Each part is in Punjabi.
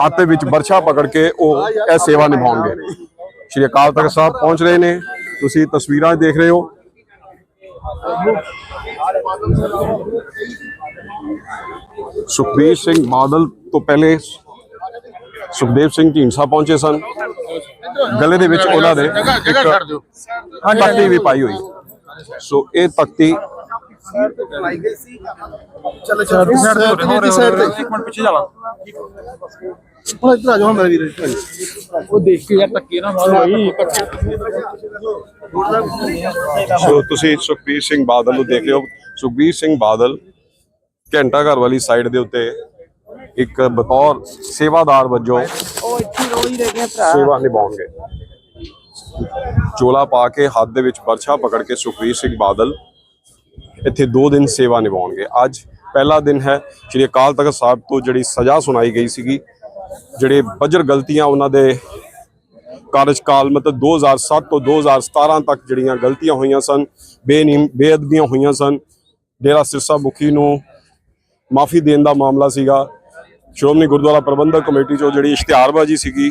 ਹੱਥ ਦੇ ਵਿੱਚ ਬਰਛਾ ਪਕੜ ਕੇ ਉਹ ਇਹ ਸੇਵਾ ਨਿਭਾਉਣਗੇ। ਸ਼੍ਰੀ ਅਕਾਲ ਤਖਤ ਸਾਹਿਬ ਪਹੁੰਚ ਰਹੇ ਨੇ। ਤੁਸੀਂ ਤਸਵੀਰਾਂ ਦੇਖ ਰਹੇ ਹੋ। ਸੁਖਬੀਰ ਸਿੰਘ ਬਾਦਲ ਤੋਂ ਪਹਿਲੇ ਸੁਖਦੇਵ ਸਿੰਘ ਢੀਂਡਸਾ ਪਹੁੰਚੇ ਸਨ। ਗਲੇ ਦੇ ਵਿੱਚ ਉਹਨਾਂ ਦੇ ਇੱਕ ਤਖਤੀ ਵੀ ਪਾਈ ਹੋਈ। ਸੋ ਇਹ ਤਖਤੀ ਚੱਲ ਚੱਲ। ਦੀ ਸਾਈਡ ਤੇ ਵੀਰ ਦੀ ਸਾਈਡ ਤੇ ਇੱਕ ਮਿੰਟ ਪਿੱਛੇ ਜਾਲਾ ਹੁਣ ਇੱਧਰ ਆ ਜਾਓ ਮੇਰਾ ਵੀਰ ਇੱਧਰ ਆ ਜਾਓ। ਉਹ ਦੇਖ ਕੇ ਯਾਰ ਧੱਕੇ ਨਾ ਮਾਰ ਭਾਈ ਸੋ ਤੁਸੀਂ ਸੁਖਬੀਰ ਸਿੰਘ ਬਾਦਲ ਨੂੰ ਦੇਖ ਰਹੇ ਹੋ ਸੁਖਬੀਰ ਸਿੰਘ ਬਾਦਲ ਘੰਟਾ ਘਰ ਵਾਲੀ ਸਾਈਡ ਦੇ ਉੱਤੇ ਇੱਕ ਬਤੌਰ ਸੇਵਾਦਾਰ ਵਜੋਂ ਉਹ ਇੱਥੇ ਰੋਈ ਰਹਿ ਭਰਾ। ਸੇਵਾ ਨਿਭਾਉਣਗੇ। ਚੋਲਾ ਪਾ ਕੇ ਹੱਥ ਦੇ ਵਿੱਚ ਬਰਛਾ ਪਕੜ ਕੇ ਸੁਖਬੀਰ ਸਿੰਘ ਬਾਦਲ ਇੱਥੇ 2 ਦਿਨ ਸੇਵਾ ਨਿਭਾਉਣਗੇ। ਅੱਜ ਪਹਿਲਾ ਦਿਨ ਹੈ, ਸ਼੍ਰੀ ਅਕਾਲ ਤਖਤ ਸਾਹਿਬ ਤੋਂ ਜਿਹੜੀ ਸਜ਼ਾ ਸੁਣਾਈ ਗਈ ਸੀਗੀ, ਜਿਹੜੇ ਬੱਜਰ ਗਲਤੀਆਂ ਉਹਨਾਂ ਦੇ ਕਾਰਜਕਾਲ ਮਤਲਬ 2007 ਤੋਂ 2017 ਤੱਕ ਜਿਹੜੀਆਂ ਗਲਤੀਆਂ ਹੋਈਆਂ ਸਨ ਬੇਨਿਮ ਬੇਅਦਬੀਆਂ ਹੋਈਆਂ ਸਨ। ਡੇਰਾ ਸਿਰਸਾ ਮੁਖੀ ਨੂੰ ਮਾਫੀ ਦੇਣ ਦਾ ਮਾਮਲਾ ਸੀਗਾ। ਸ਼੍ਰੋਮਣੀ ਗੁਰਦੁਆਰਾ ਪ੍ਰਬੰਧਕ ਕਮੇਟੀ ਚੋਂ ਜਿਹੜੀ ਇਸ਼ਤਿਹਾਰਬਾਜ਼ੀ ਸੀਗੀ,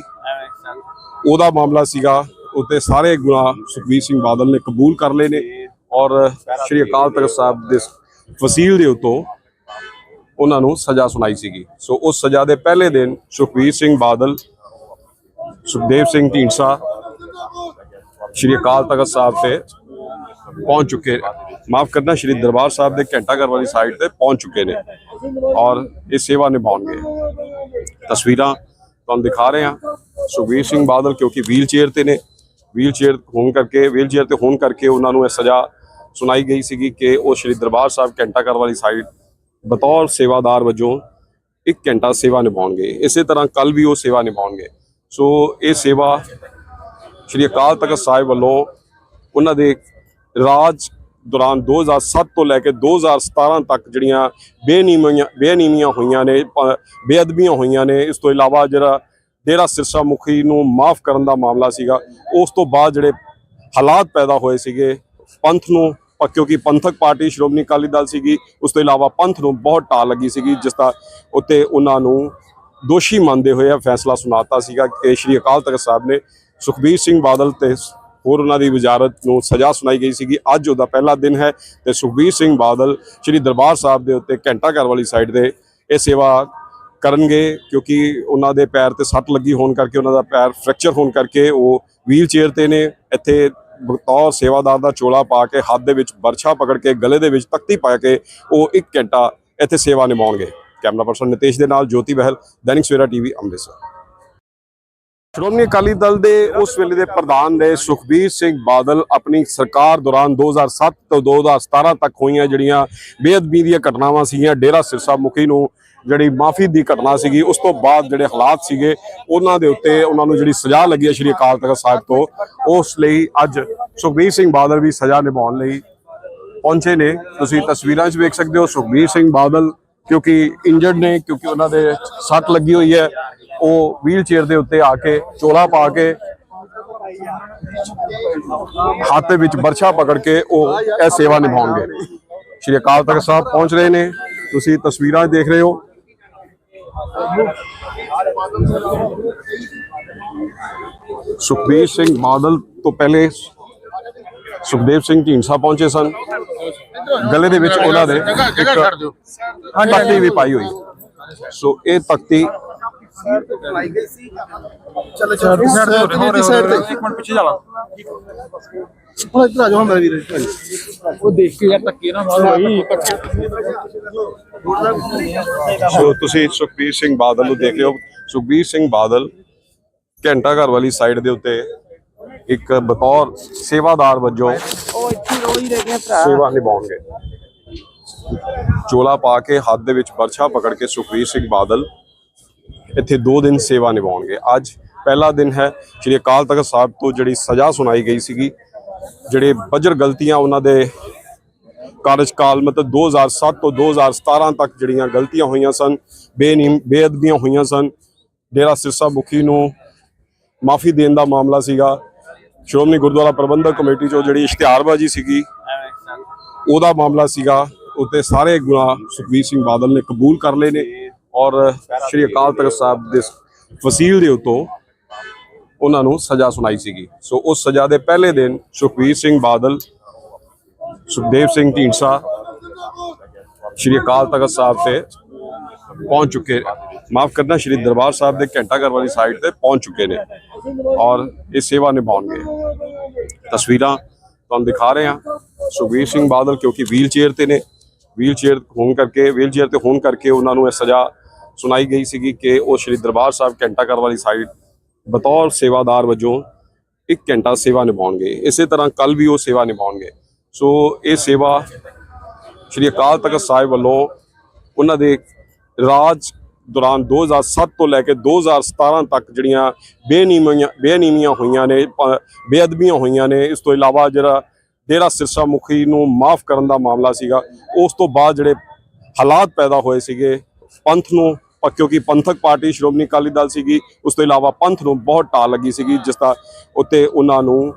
ਉਹਦਾ ਮਾਮਲਾ ਸੀਗਾ। ਉੱਤੇ ਸਾਰੇ ਗੁਨਾਹ ਸੁਖਬੀਰ ਸਿੰਘ ਬਾਦਲ ਨੇ ਕਬੂਲ ਕਰ ਲਏ ਨੇ। ਔਰ ਸ਼੍ਰੀ ਅਕਾਲ ਤਖਤ ਸਾਹਿਬ ਦੇ ਵਸੀਲ ਦੇ ਉਤੋਂ ਉਹਨਾਂ ਨੂੰ ਸਜ਼ਾ ਸੁਣਾਈ ਸੀਗੀ। ਸੋ ਉਸ ਸਜ਼ਾ ਦੇ ਪਹਿਲੇ ਦਿਨ ਸੁਖਬੀਰ ਸਿੰਘ ਬਾਦਲ, ਸੁਖਦੇਵ ਸਿੰਘ ਢੀਂਡਸਾ, ਸ਼੍ਰੀ ਅਕਾਲ ਤਖਤ ਸਾਹਿਬ ਤੇ ਪਹੁੰਚ ਚੁੱਕੇ ਮਾਫ ਕਰਨਾ, ਸ਼੍ਰੀ ਦਰਬਾਰ ਸਾਹਿਬ ਦੇ ਘੰਟਾ ਘਰ ਵਾਲੀ ਸਾਈਡ ਤੇ ਪਹੁੰਚ ਚੁੱਕੇ ਨੇ ਔਰ ਇਹ ਸੇਵਾ ਨਿਭਾਉਣਗੇ। ਤਸਵੀਰਾਂ ਤੁਹਾਨੂੰ ਦਿਖਾ ਰਹੇ ਹਾਂ। ਸੁਖਬੀਰ ਸਿੰਘ ਬਾਦਲ ਕਿਉਂਕਿ ਵੀਲ ਚੇਅਰ ਤੇ ਨੇ ਵੀਲ ਚੇਅਰ ਹੋਣ ਕਰਕੇ ਵੀਲ ਚੇਅਰ ਤੇ ਹੋਣ ਕਰਕੇ ਉਹਨਾਂ ਨੂੰ ਇਹ ਸਜ਼ਾ ਸੁਣਾਈ ਗਈ ਸੀਗੀ ਕਿ ਉਹ ਸ਼੍ਰੀ ਦਰਬਾਰ ਸਾਹਿਬ ਘੰਟਾ ਘਰ ਵਾਲੀ ਸਾਈਡ ਬਤੌਰ ਸੇਵਾਦਾਰ ਵਜੋਂ ਇੱਕ ਘੰਟਾ ਸੇਵਾ ਨਿਭਾਉਣਗੇ। ਇਸੇ ਤਰ੍ਹਾਂ ਕੱਲ ਵੀ ਉਹ ਸੇਵਾ ਨਿਭਾਉਣਗੇ। ਸੋ ਇਹ ਸੇਵਾ ਸ਼੍ਰੀ ਅਕਾਲ ਤਖਤ ਸਾਹਿਬ ਵੱਲੋਂ ਉਹਨਾਂ ਦੇ ਰਾਜ ਦੌਰਾਨ 2007 ਤੋਂ ਲੈ ਕੇ 2017 ਤੱਕ ਜਿਹੜੀਆਂ ਬੇਨੀਮੀਆਂ ਬੇਨੀਮੀਆਂ ਹੋਈਆਂ ਨੇ ਬੇਅਦਬੀਆਂ ਹੋਈਆਂ ਨੇ, ਇਸ ਤੋਂ ਇਲਾਵਾ ਜਿਹੜਾ ਡੇਰਾ ਸਿਰਸਾ ਮੁਖੀ ਨੂੰ ਮਾਫ ਕਰਨ ਦਾ ਮਾਮਲਾ ਸੀਗਾ, ਉਸ ਤੋਂ ਬਾਅਦ ਜਿਹੜੇ ਹਾਲਾਤ ਪੈਦਾ ਹੋਏ ਸੀਗੇ ਪੰਥ ਨੂੰ ਕਿਉਂਕਿ ਪੰਥਕ ਪਾਰਟੀ ਸ਼੍ਰੋਮਣੀ ਅਕਾਲੀ ਦਲ ਸੀਗੀ, ਉਸ ਤੋਂ ਇਲਾਵਾ ਪੰਥ ਨੂੰ ਬਹੁਤ ਢਾਲ ਲੱਗੀ ਸੀਗੀ, ਜਿਸ ਦਾ ਉੱਤੇ ਉਹਨਾਂ ਨੂੰ ਦੋਸ਼ੀ ਮੰਨਦੇ ਹੋਏ ਆ ਫੈਸਲਾ ਸੁਣਾਤਾ ਸੀਗਾ ਕਿ ਸ਼੍ਰੀ ਅਕਾਲ ਤਖਤ ਸਾਹਿਬ ਨੇ ਸੁਖਬੀਰ ਸਿੰਘ ਬਾਦਲ ਤੇ ਹੋਰ ਉਹਨਾਂ ਦੀ ਵਜ਼ਾਰਤ ਨੂੰ ਸਜ਼ਾ ਸੁਣਾਈ ਗਈ ਸੀਗੀ। ਅੱਜ ਉਹਦਾ ਪਹਿਲਾ ਦਿਨ ਹੈ ਤੇ ਸੁਖਬੀਰ ਸਿੰਘ ਬਾਦਲ ਸ਼੍ਰੀ ਦਰਬਾਰ ਸਾਹਿਬ ਦੇ ਉੱਤੇ ਘੰਟਾ ਘਰ ਵਾਲੀ ਸਾਈਡ ਦੇ ਇਹ ਸੇਵਾ ਕਰਨਗੇ, ਕਿਉਂਕਿ ਉਹਨਾਂ ਦੇ ਪੈਰ ਤੇ ਸੱਟ ਲੱਗੀ ਹੋਣ ਕਰਕੇ, ਉਹਨਾਂ ਦਾ ਪੈਰ ਫ੍ਰੈਕਚਰ ਹੋਣ ਕਰਕੇ ਉਹ ਵੀਲ ਚੇਅਰ ਤੇ ਨੇ, ਇੱਥੇ ਬਤੌਰ ਸੇਵਾਦਾਰ ਦਾ ਚੋਲਾ ਪਾ ਕੇ ਹੱਥ ਦੇ ਵਿੱਚ ਬਰਛਾ ਪਕੜ ਕੇ ਗਲੇ ਦੇ ਵਿੱਚ ਤਖਤੀ ਪਾ ਕੇ ਉਹ 1 ਘੰਟਾ ਇੱਥੇ ਸੇਵਾ ਨਿਭਾਉਣਗੇ। ਕੈਮਰਾ ਪਰਸਨ ਨਿਤੇਸ਼ ਦੇ ਨਾਲ ਜੋਤੀ ਬਹਿਲ, ਦੈਨਿਕ ਸਵੇਰਾ ਟੀਵੀ, ਅੰਮ੍ਰਿਤਸਰ। ਸ਼੍ਰੋਮਣੀ ਅਕਾਲੀ ਦਲ ਦੇ ਉਸ ਵੇਲੇ ਦੇ ਪ੍ਰਧਾਨ ਨੇ ਸੁਖਬੀਰ ਸਿੰਘ ਬਾਦਲ ਆਪਣੀ ਸਰਕਾਰ ਦੌਰਾਨ 2007 ਤੋਂ 2017 ਤੱਕ ਹੋਈਆਂ ਜਿਹੜੀਆਂ ਬੇਅਦਬੀ ਦੀਆਂ ਘਟਨਾਵਾਂ ਸੀਗੀਆਂ, ਡੇਰਾ ਸਿਰਸਾ ਮੁਖੀ ਨੂੰ ਜਿਹੜੀ ਮਾਫੀ ਦੀ ਘਟਨਾ ਸੀਗੀ, ਉਸ ਤੋਂ ਬਾਅਦ ਜਿਹੜੇ ਹਾਲਾਤ ਸੀਗੇ, ਉਹਨਾਂ ਦੇ ਉੱਤੇ ਉਹਨਾਂ ਨੂੰ ਜਿਹੜੀ ਸਜ਼ਾ ਲੱਗੀ ਹੈ ਸ਼੍ਰੀ ਅਕਾਲ ਤਖਤ ਸਾਹਿਬ ਤੋਂ, ਉਸ ਲਈ ਅੱਜ ਸੁਖਬੀਰ ਸਿੰਘ ਬਾਦਲ ਵੀ ਸਜ਼ਾ ਨਿਭਾਉਣ ਲਈ ਪਹੁੰਚੇ ਨੇ। ਤੁਸੀਂ ਤਸਵੀਰਾਂ 'ਚ ਵੇਖ ਸਕਦੇ ਹੋ ਸੁਖਬੀਰ ਸਿੰਘ ਬਾਦਲ, ਕਿਉਂਕਿ ਇੰਜਰਡ ਨੇ, ਕਿਉਂਕਿ ਉਹਨਾਂ ਦੇ ਸੱਟ ਲੱਗੀ ਹੋਈ ਹੈ। ਉਹ ਵੀਲ ਚੇਅਰ ਦੇ ਉੱਤੇ ਆ ਕੇ ਚੋਲਾ ਪਾ ਕੇ ਹੱਥ ਦੇ ਵਿੱਚ ਬਰਛਾ ਪਕੜ ਕੇ ਉਹ ਇਹ ਸੇਵਾ ਨਿਭਾਉਣਗੇ। ਸ਼੍ਰੀ ਅਕਾਲ ਤਖਤ ਸਾਹਿਬ ਪਹੁੰਚ ਰਹੇ ਨੇ। ਤੁਸੀਂ ਤਸਵੀਰਾਂ ਦੇਖ ਰਹੇ ਹੋ ਸੁਖਬੀਰ ਸਿੰਘ ਬਾਦਲ ਤੋਂ ਪਹਿਲੇ ਸੁਖਦੇਵ ਸਿੰਘ ਢੀਂਡਸਾ ਪਹੁੰਚੇ ਸਨ। ਗਲੇ ਦੇ ਵਿੱਚ ਉਹਨਾਂ ਦੇ ਤਖਤੀ ਵੀ ਪਾਈ ਹੋਈ। ਸੋ ਇਹ ਤਖਤੀ ਚੱਲ ਚੱਲ ਦੀ ਸਾਈਡ ਤੇ ਵੀਰ ਦੀ ਸਾਈਡ ਤੇ ਇੱਕ ਮਿੰਟ ਪਿੱਛੇ ਜਾਲਾ ਹੁਣ ਇੱਧਰ ਆ ਜਾਓ ਮੇਰਾ ਵੀਰ। ਉਹ ਦੇਖ ਕੇ ਯਾਰ ਧੱਕੇ ਨਾ ਮਾਰ ਭਾਈ ਸੋ ਤੁਸੀਂ ਸੁਖਬੀਰ ਸਿੰਘ ਬਾਦਲ ਨੂੰ ਦੇਖ ਰਹੇ ਹੋ ਸੁਖਬੀਰ ਸਿੰਘ ਬਾਦਲ ਘੰਟਾ ਘਰ ਵਾਲੀ ਸਾਈਡ ਦੇ ਉੱਤੇ ਇੱਕ ਬਤੌਰ ਸੇਵਾਦਾਰ ਵਜੋਂ ਉਹ ਇੱਥੇ ਰੋਈ ਰਹਿ ਭਰਾ। ਸੇਵਾ ਨਿਭਾਉਣਗੇ। ਚੋਲਾ ਪਾ ਕੇ ਹੱਥ ਦੇ ਵਿੱਚ ਬਰਛਾ ਪਕੜ ਕੇ ਸੁਖਬੀਰ ਸਿੰਘ ਬਾਦਲ ਇੱਥੇ 2 ਦਿਨ ਸੇਵਾ ਨਿਭਾਉਣਗੇ। ਅੱਜ ਪਹਿਲਾ ਦਿਨ ਹੈ ਸ਼੍ਰੀ ਅਕਾਲ ਤਖਤ ਸਾਹਿਬ ਤੋਂ ਜਿਹੜੀ ਸਜ਼ਾ ਸੁਣਾਈ ਗਈ ਸੀਗੀ ਜਿਹੜੇ ਬਜਰ ਗਲਤੀਆਂ ਉਹਨਾਂ ਦੇ ਕਾਰਜਕਾਲ ਮਤਲਬ 2007 ਤੋਂ 2017 ਤੱਕ ਜਿਹੜੀਆਂ ਗਲਤੀਆਂ ਹੋਈਆਂ ਸਨ, ਬੇਨਿਮ ਬੇਅਦਬੀਆਂ ਹੋਈਆਂ ਸਨ। ਡੇਰਾ ਸਿਰਸਾ ਮੁਖੀ ਨੂੰ ਮਾਫੀ ਦੇਣ ਦਾ ਮਾਮਲਾ ਸੀਗਾ। ਸ਼੍ਰੋਮਣੀ ਗੁਰਦੁਆਰਾ ਪ੍ਰਬੰਧਕ ਕਮੇਟੀ ਚੋਂ ਜਿਹੜੀ ਇਸ਼ਤਿਹਾਰਬਾਜ਼ੀ ਸੀਗੀ, ਉਹਦਾ ਮਾਮਲਾ ਸੀਗਾ। ਉੱਤੇ ਸਾਰੇ ਗੁਨਾਹ ਸੁਖਬੀਰ ਸਿੰਘ ਬਾਦਲ ਨੇ ਕਬੂਲ ਕਰ ਲਏ ਨੇ ਔਰ ਸ਼੍ਰੀ ਅਕਾਲ ਤਖਤ ਸਾਹਿਬ ਦੇ ਵਸੀਲ ਦੇ ਉਤੋਂ ਉਹਨਾਂ ਨੂੰ ਸਜ਼ਾ ਸੁਣਾਈ ਸੀਗੀ। ਸੋ ਉਸ ਸਜ਼ਾ ਦੇ ਪਹਿਲੇ ਦਿਨ ਸੁਖਬੀਰ ਸਿੰਘ ਬਾਦਲ, ਸੁਖਦੇਵ ਸਿੰਘ ਢੀਂਡਸਾ, ਸ਼੍ਰੀ ਅਕਾਲ ਤਖਤ ਸਾਹਿਬ ਤੇ ਪਹੁੰਚ ਚੁੱਕੇ ਮਾਫ ਕਰਨਾ, ਸ਼੍ਰੀ ਦਰਬਾਰ ਸਾਹਿਬ ਦੇ ਘੰਟਾ ਘਰ ਵਾਲੀ ਸਾਈਡ ਤੇ ਪਹੁੰਚ ਚੁੱਕੇ ਨੇ ਔਰ ਇਹ ਸੇਵਾ ਨਿਭਾਉਣਗੇ। ਤਸਵੀਰਾਂ ਤੁਹਾਨੂੰ ਦਿਖਾ ਰਹੇ ਹਾਂ। ਸੁਖਬੀਰ ਸਿੰਘ ਬਾਦਲ ਕਿਉਂਕਿ ਵੀਲ ਚੇਅਰ ਤੇ ਨੇ। ਵੀਲ ਚੇਅਰ ਹੋਣ ਕਰਕੇ ਵੀਲ ਚੇਅਰ ਤੇ ਹੋਣ ਕਰਕੇ ਉਹਨਾਂ ਨੂੰ ਇਹ ਸਜ਼ਾ ਸੁਣਾਈ ਗਈ ਸੀਗੀ ਕਿ ਉਹ ਸ਼੍ਰੀ ਦਰਬਾਰ ਸਾਹਿਬ ਘੰਟਾ ਘਰ ਵਾਲੀ ਸਾਈਡ ਬਤੌਰ ਸੇਵਾਦਾਰ ਵਜੋਂ ਇੱਕ ਘੰਟਾ ਸੇਵਾ ਨਿਭਾਉਣਗੇ। ਇਸੇ ਤਰ੍ਹਾਂ ਕੱਲ ਵੀ ਉਹ ਸੇਵਾ ਨਿਭਾਉਣਗੇ। ਸੋ ਇਹ ਸੇਵਾ ਸ਼੍ਰੀ ਅਕਾਲ ਤਖਤ ਸਾਹਿਬ ਵੱਲੋਂ ਉਹਨਾਂ ਦੇ ਰਾਜ ਦੌਰਾਨ 2007 ਤੋਂ ਲੈ ਕੇ 2017 ਤੱਕ ਜਿਹੜੀਆਂ ਬੇਨੀਮੀਆਂ ਬੇਨੀਮੀਆਂ ਹੋਈਆਂ ਨੇ ਬੇਅਦਬੀਆਂ ਹੋਈਆਂ ਨੇ, ਇਸ ਤੋਂ ਇਲਾਵਾ ਜਿਹੜਾ ਡੇਰਾ ਸਿਰਸਾ ਮੁਖੀ ਨੂੰ ਮਾਫ ਕਰਨ ਦਾ ਮਾਮਲਾ ਸੀਗਾ, ਉਸ ਤੋਂ ਬਾਅਦ ਜਿਹੜੇ ਹਾਲਾਤ ਪੈਦਾ ਹੋਏ ਸੀਗੇ, ਪੰਥ ਨੂੰ ਕਿਉਂਕਿ ਪੰਥਕ ਪਾਰਟੀ ਸ਼੍ਰੋਮਣੀ ਅਕਾਲੀ ਦਲ ਸੀਗੀ, ਉਸ ਤੋਂ ਇਲਾਵਾ ਪੰਥ ਨੂੰ ਬਹੁਤ ਢਾਲ ਲੱਗੀ ਸੀਗੀ, ਜਿਸ ਦਾ ਉੱਤੇ ਉਹਨਾਂ ਨੂੰ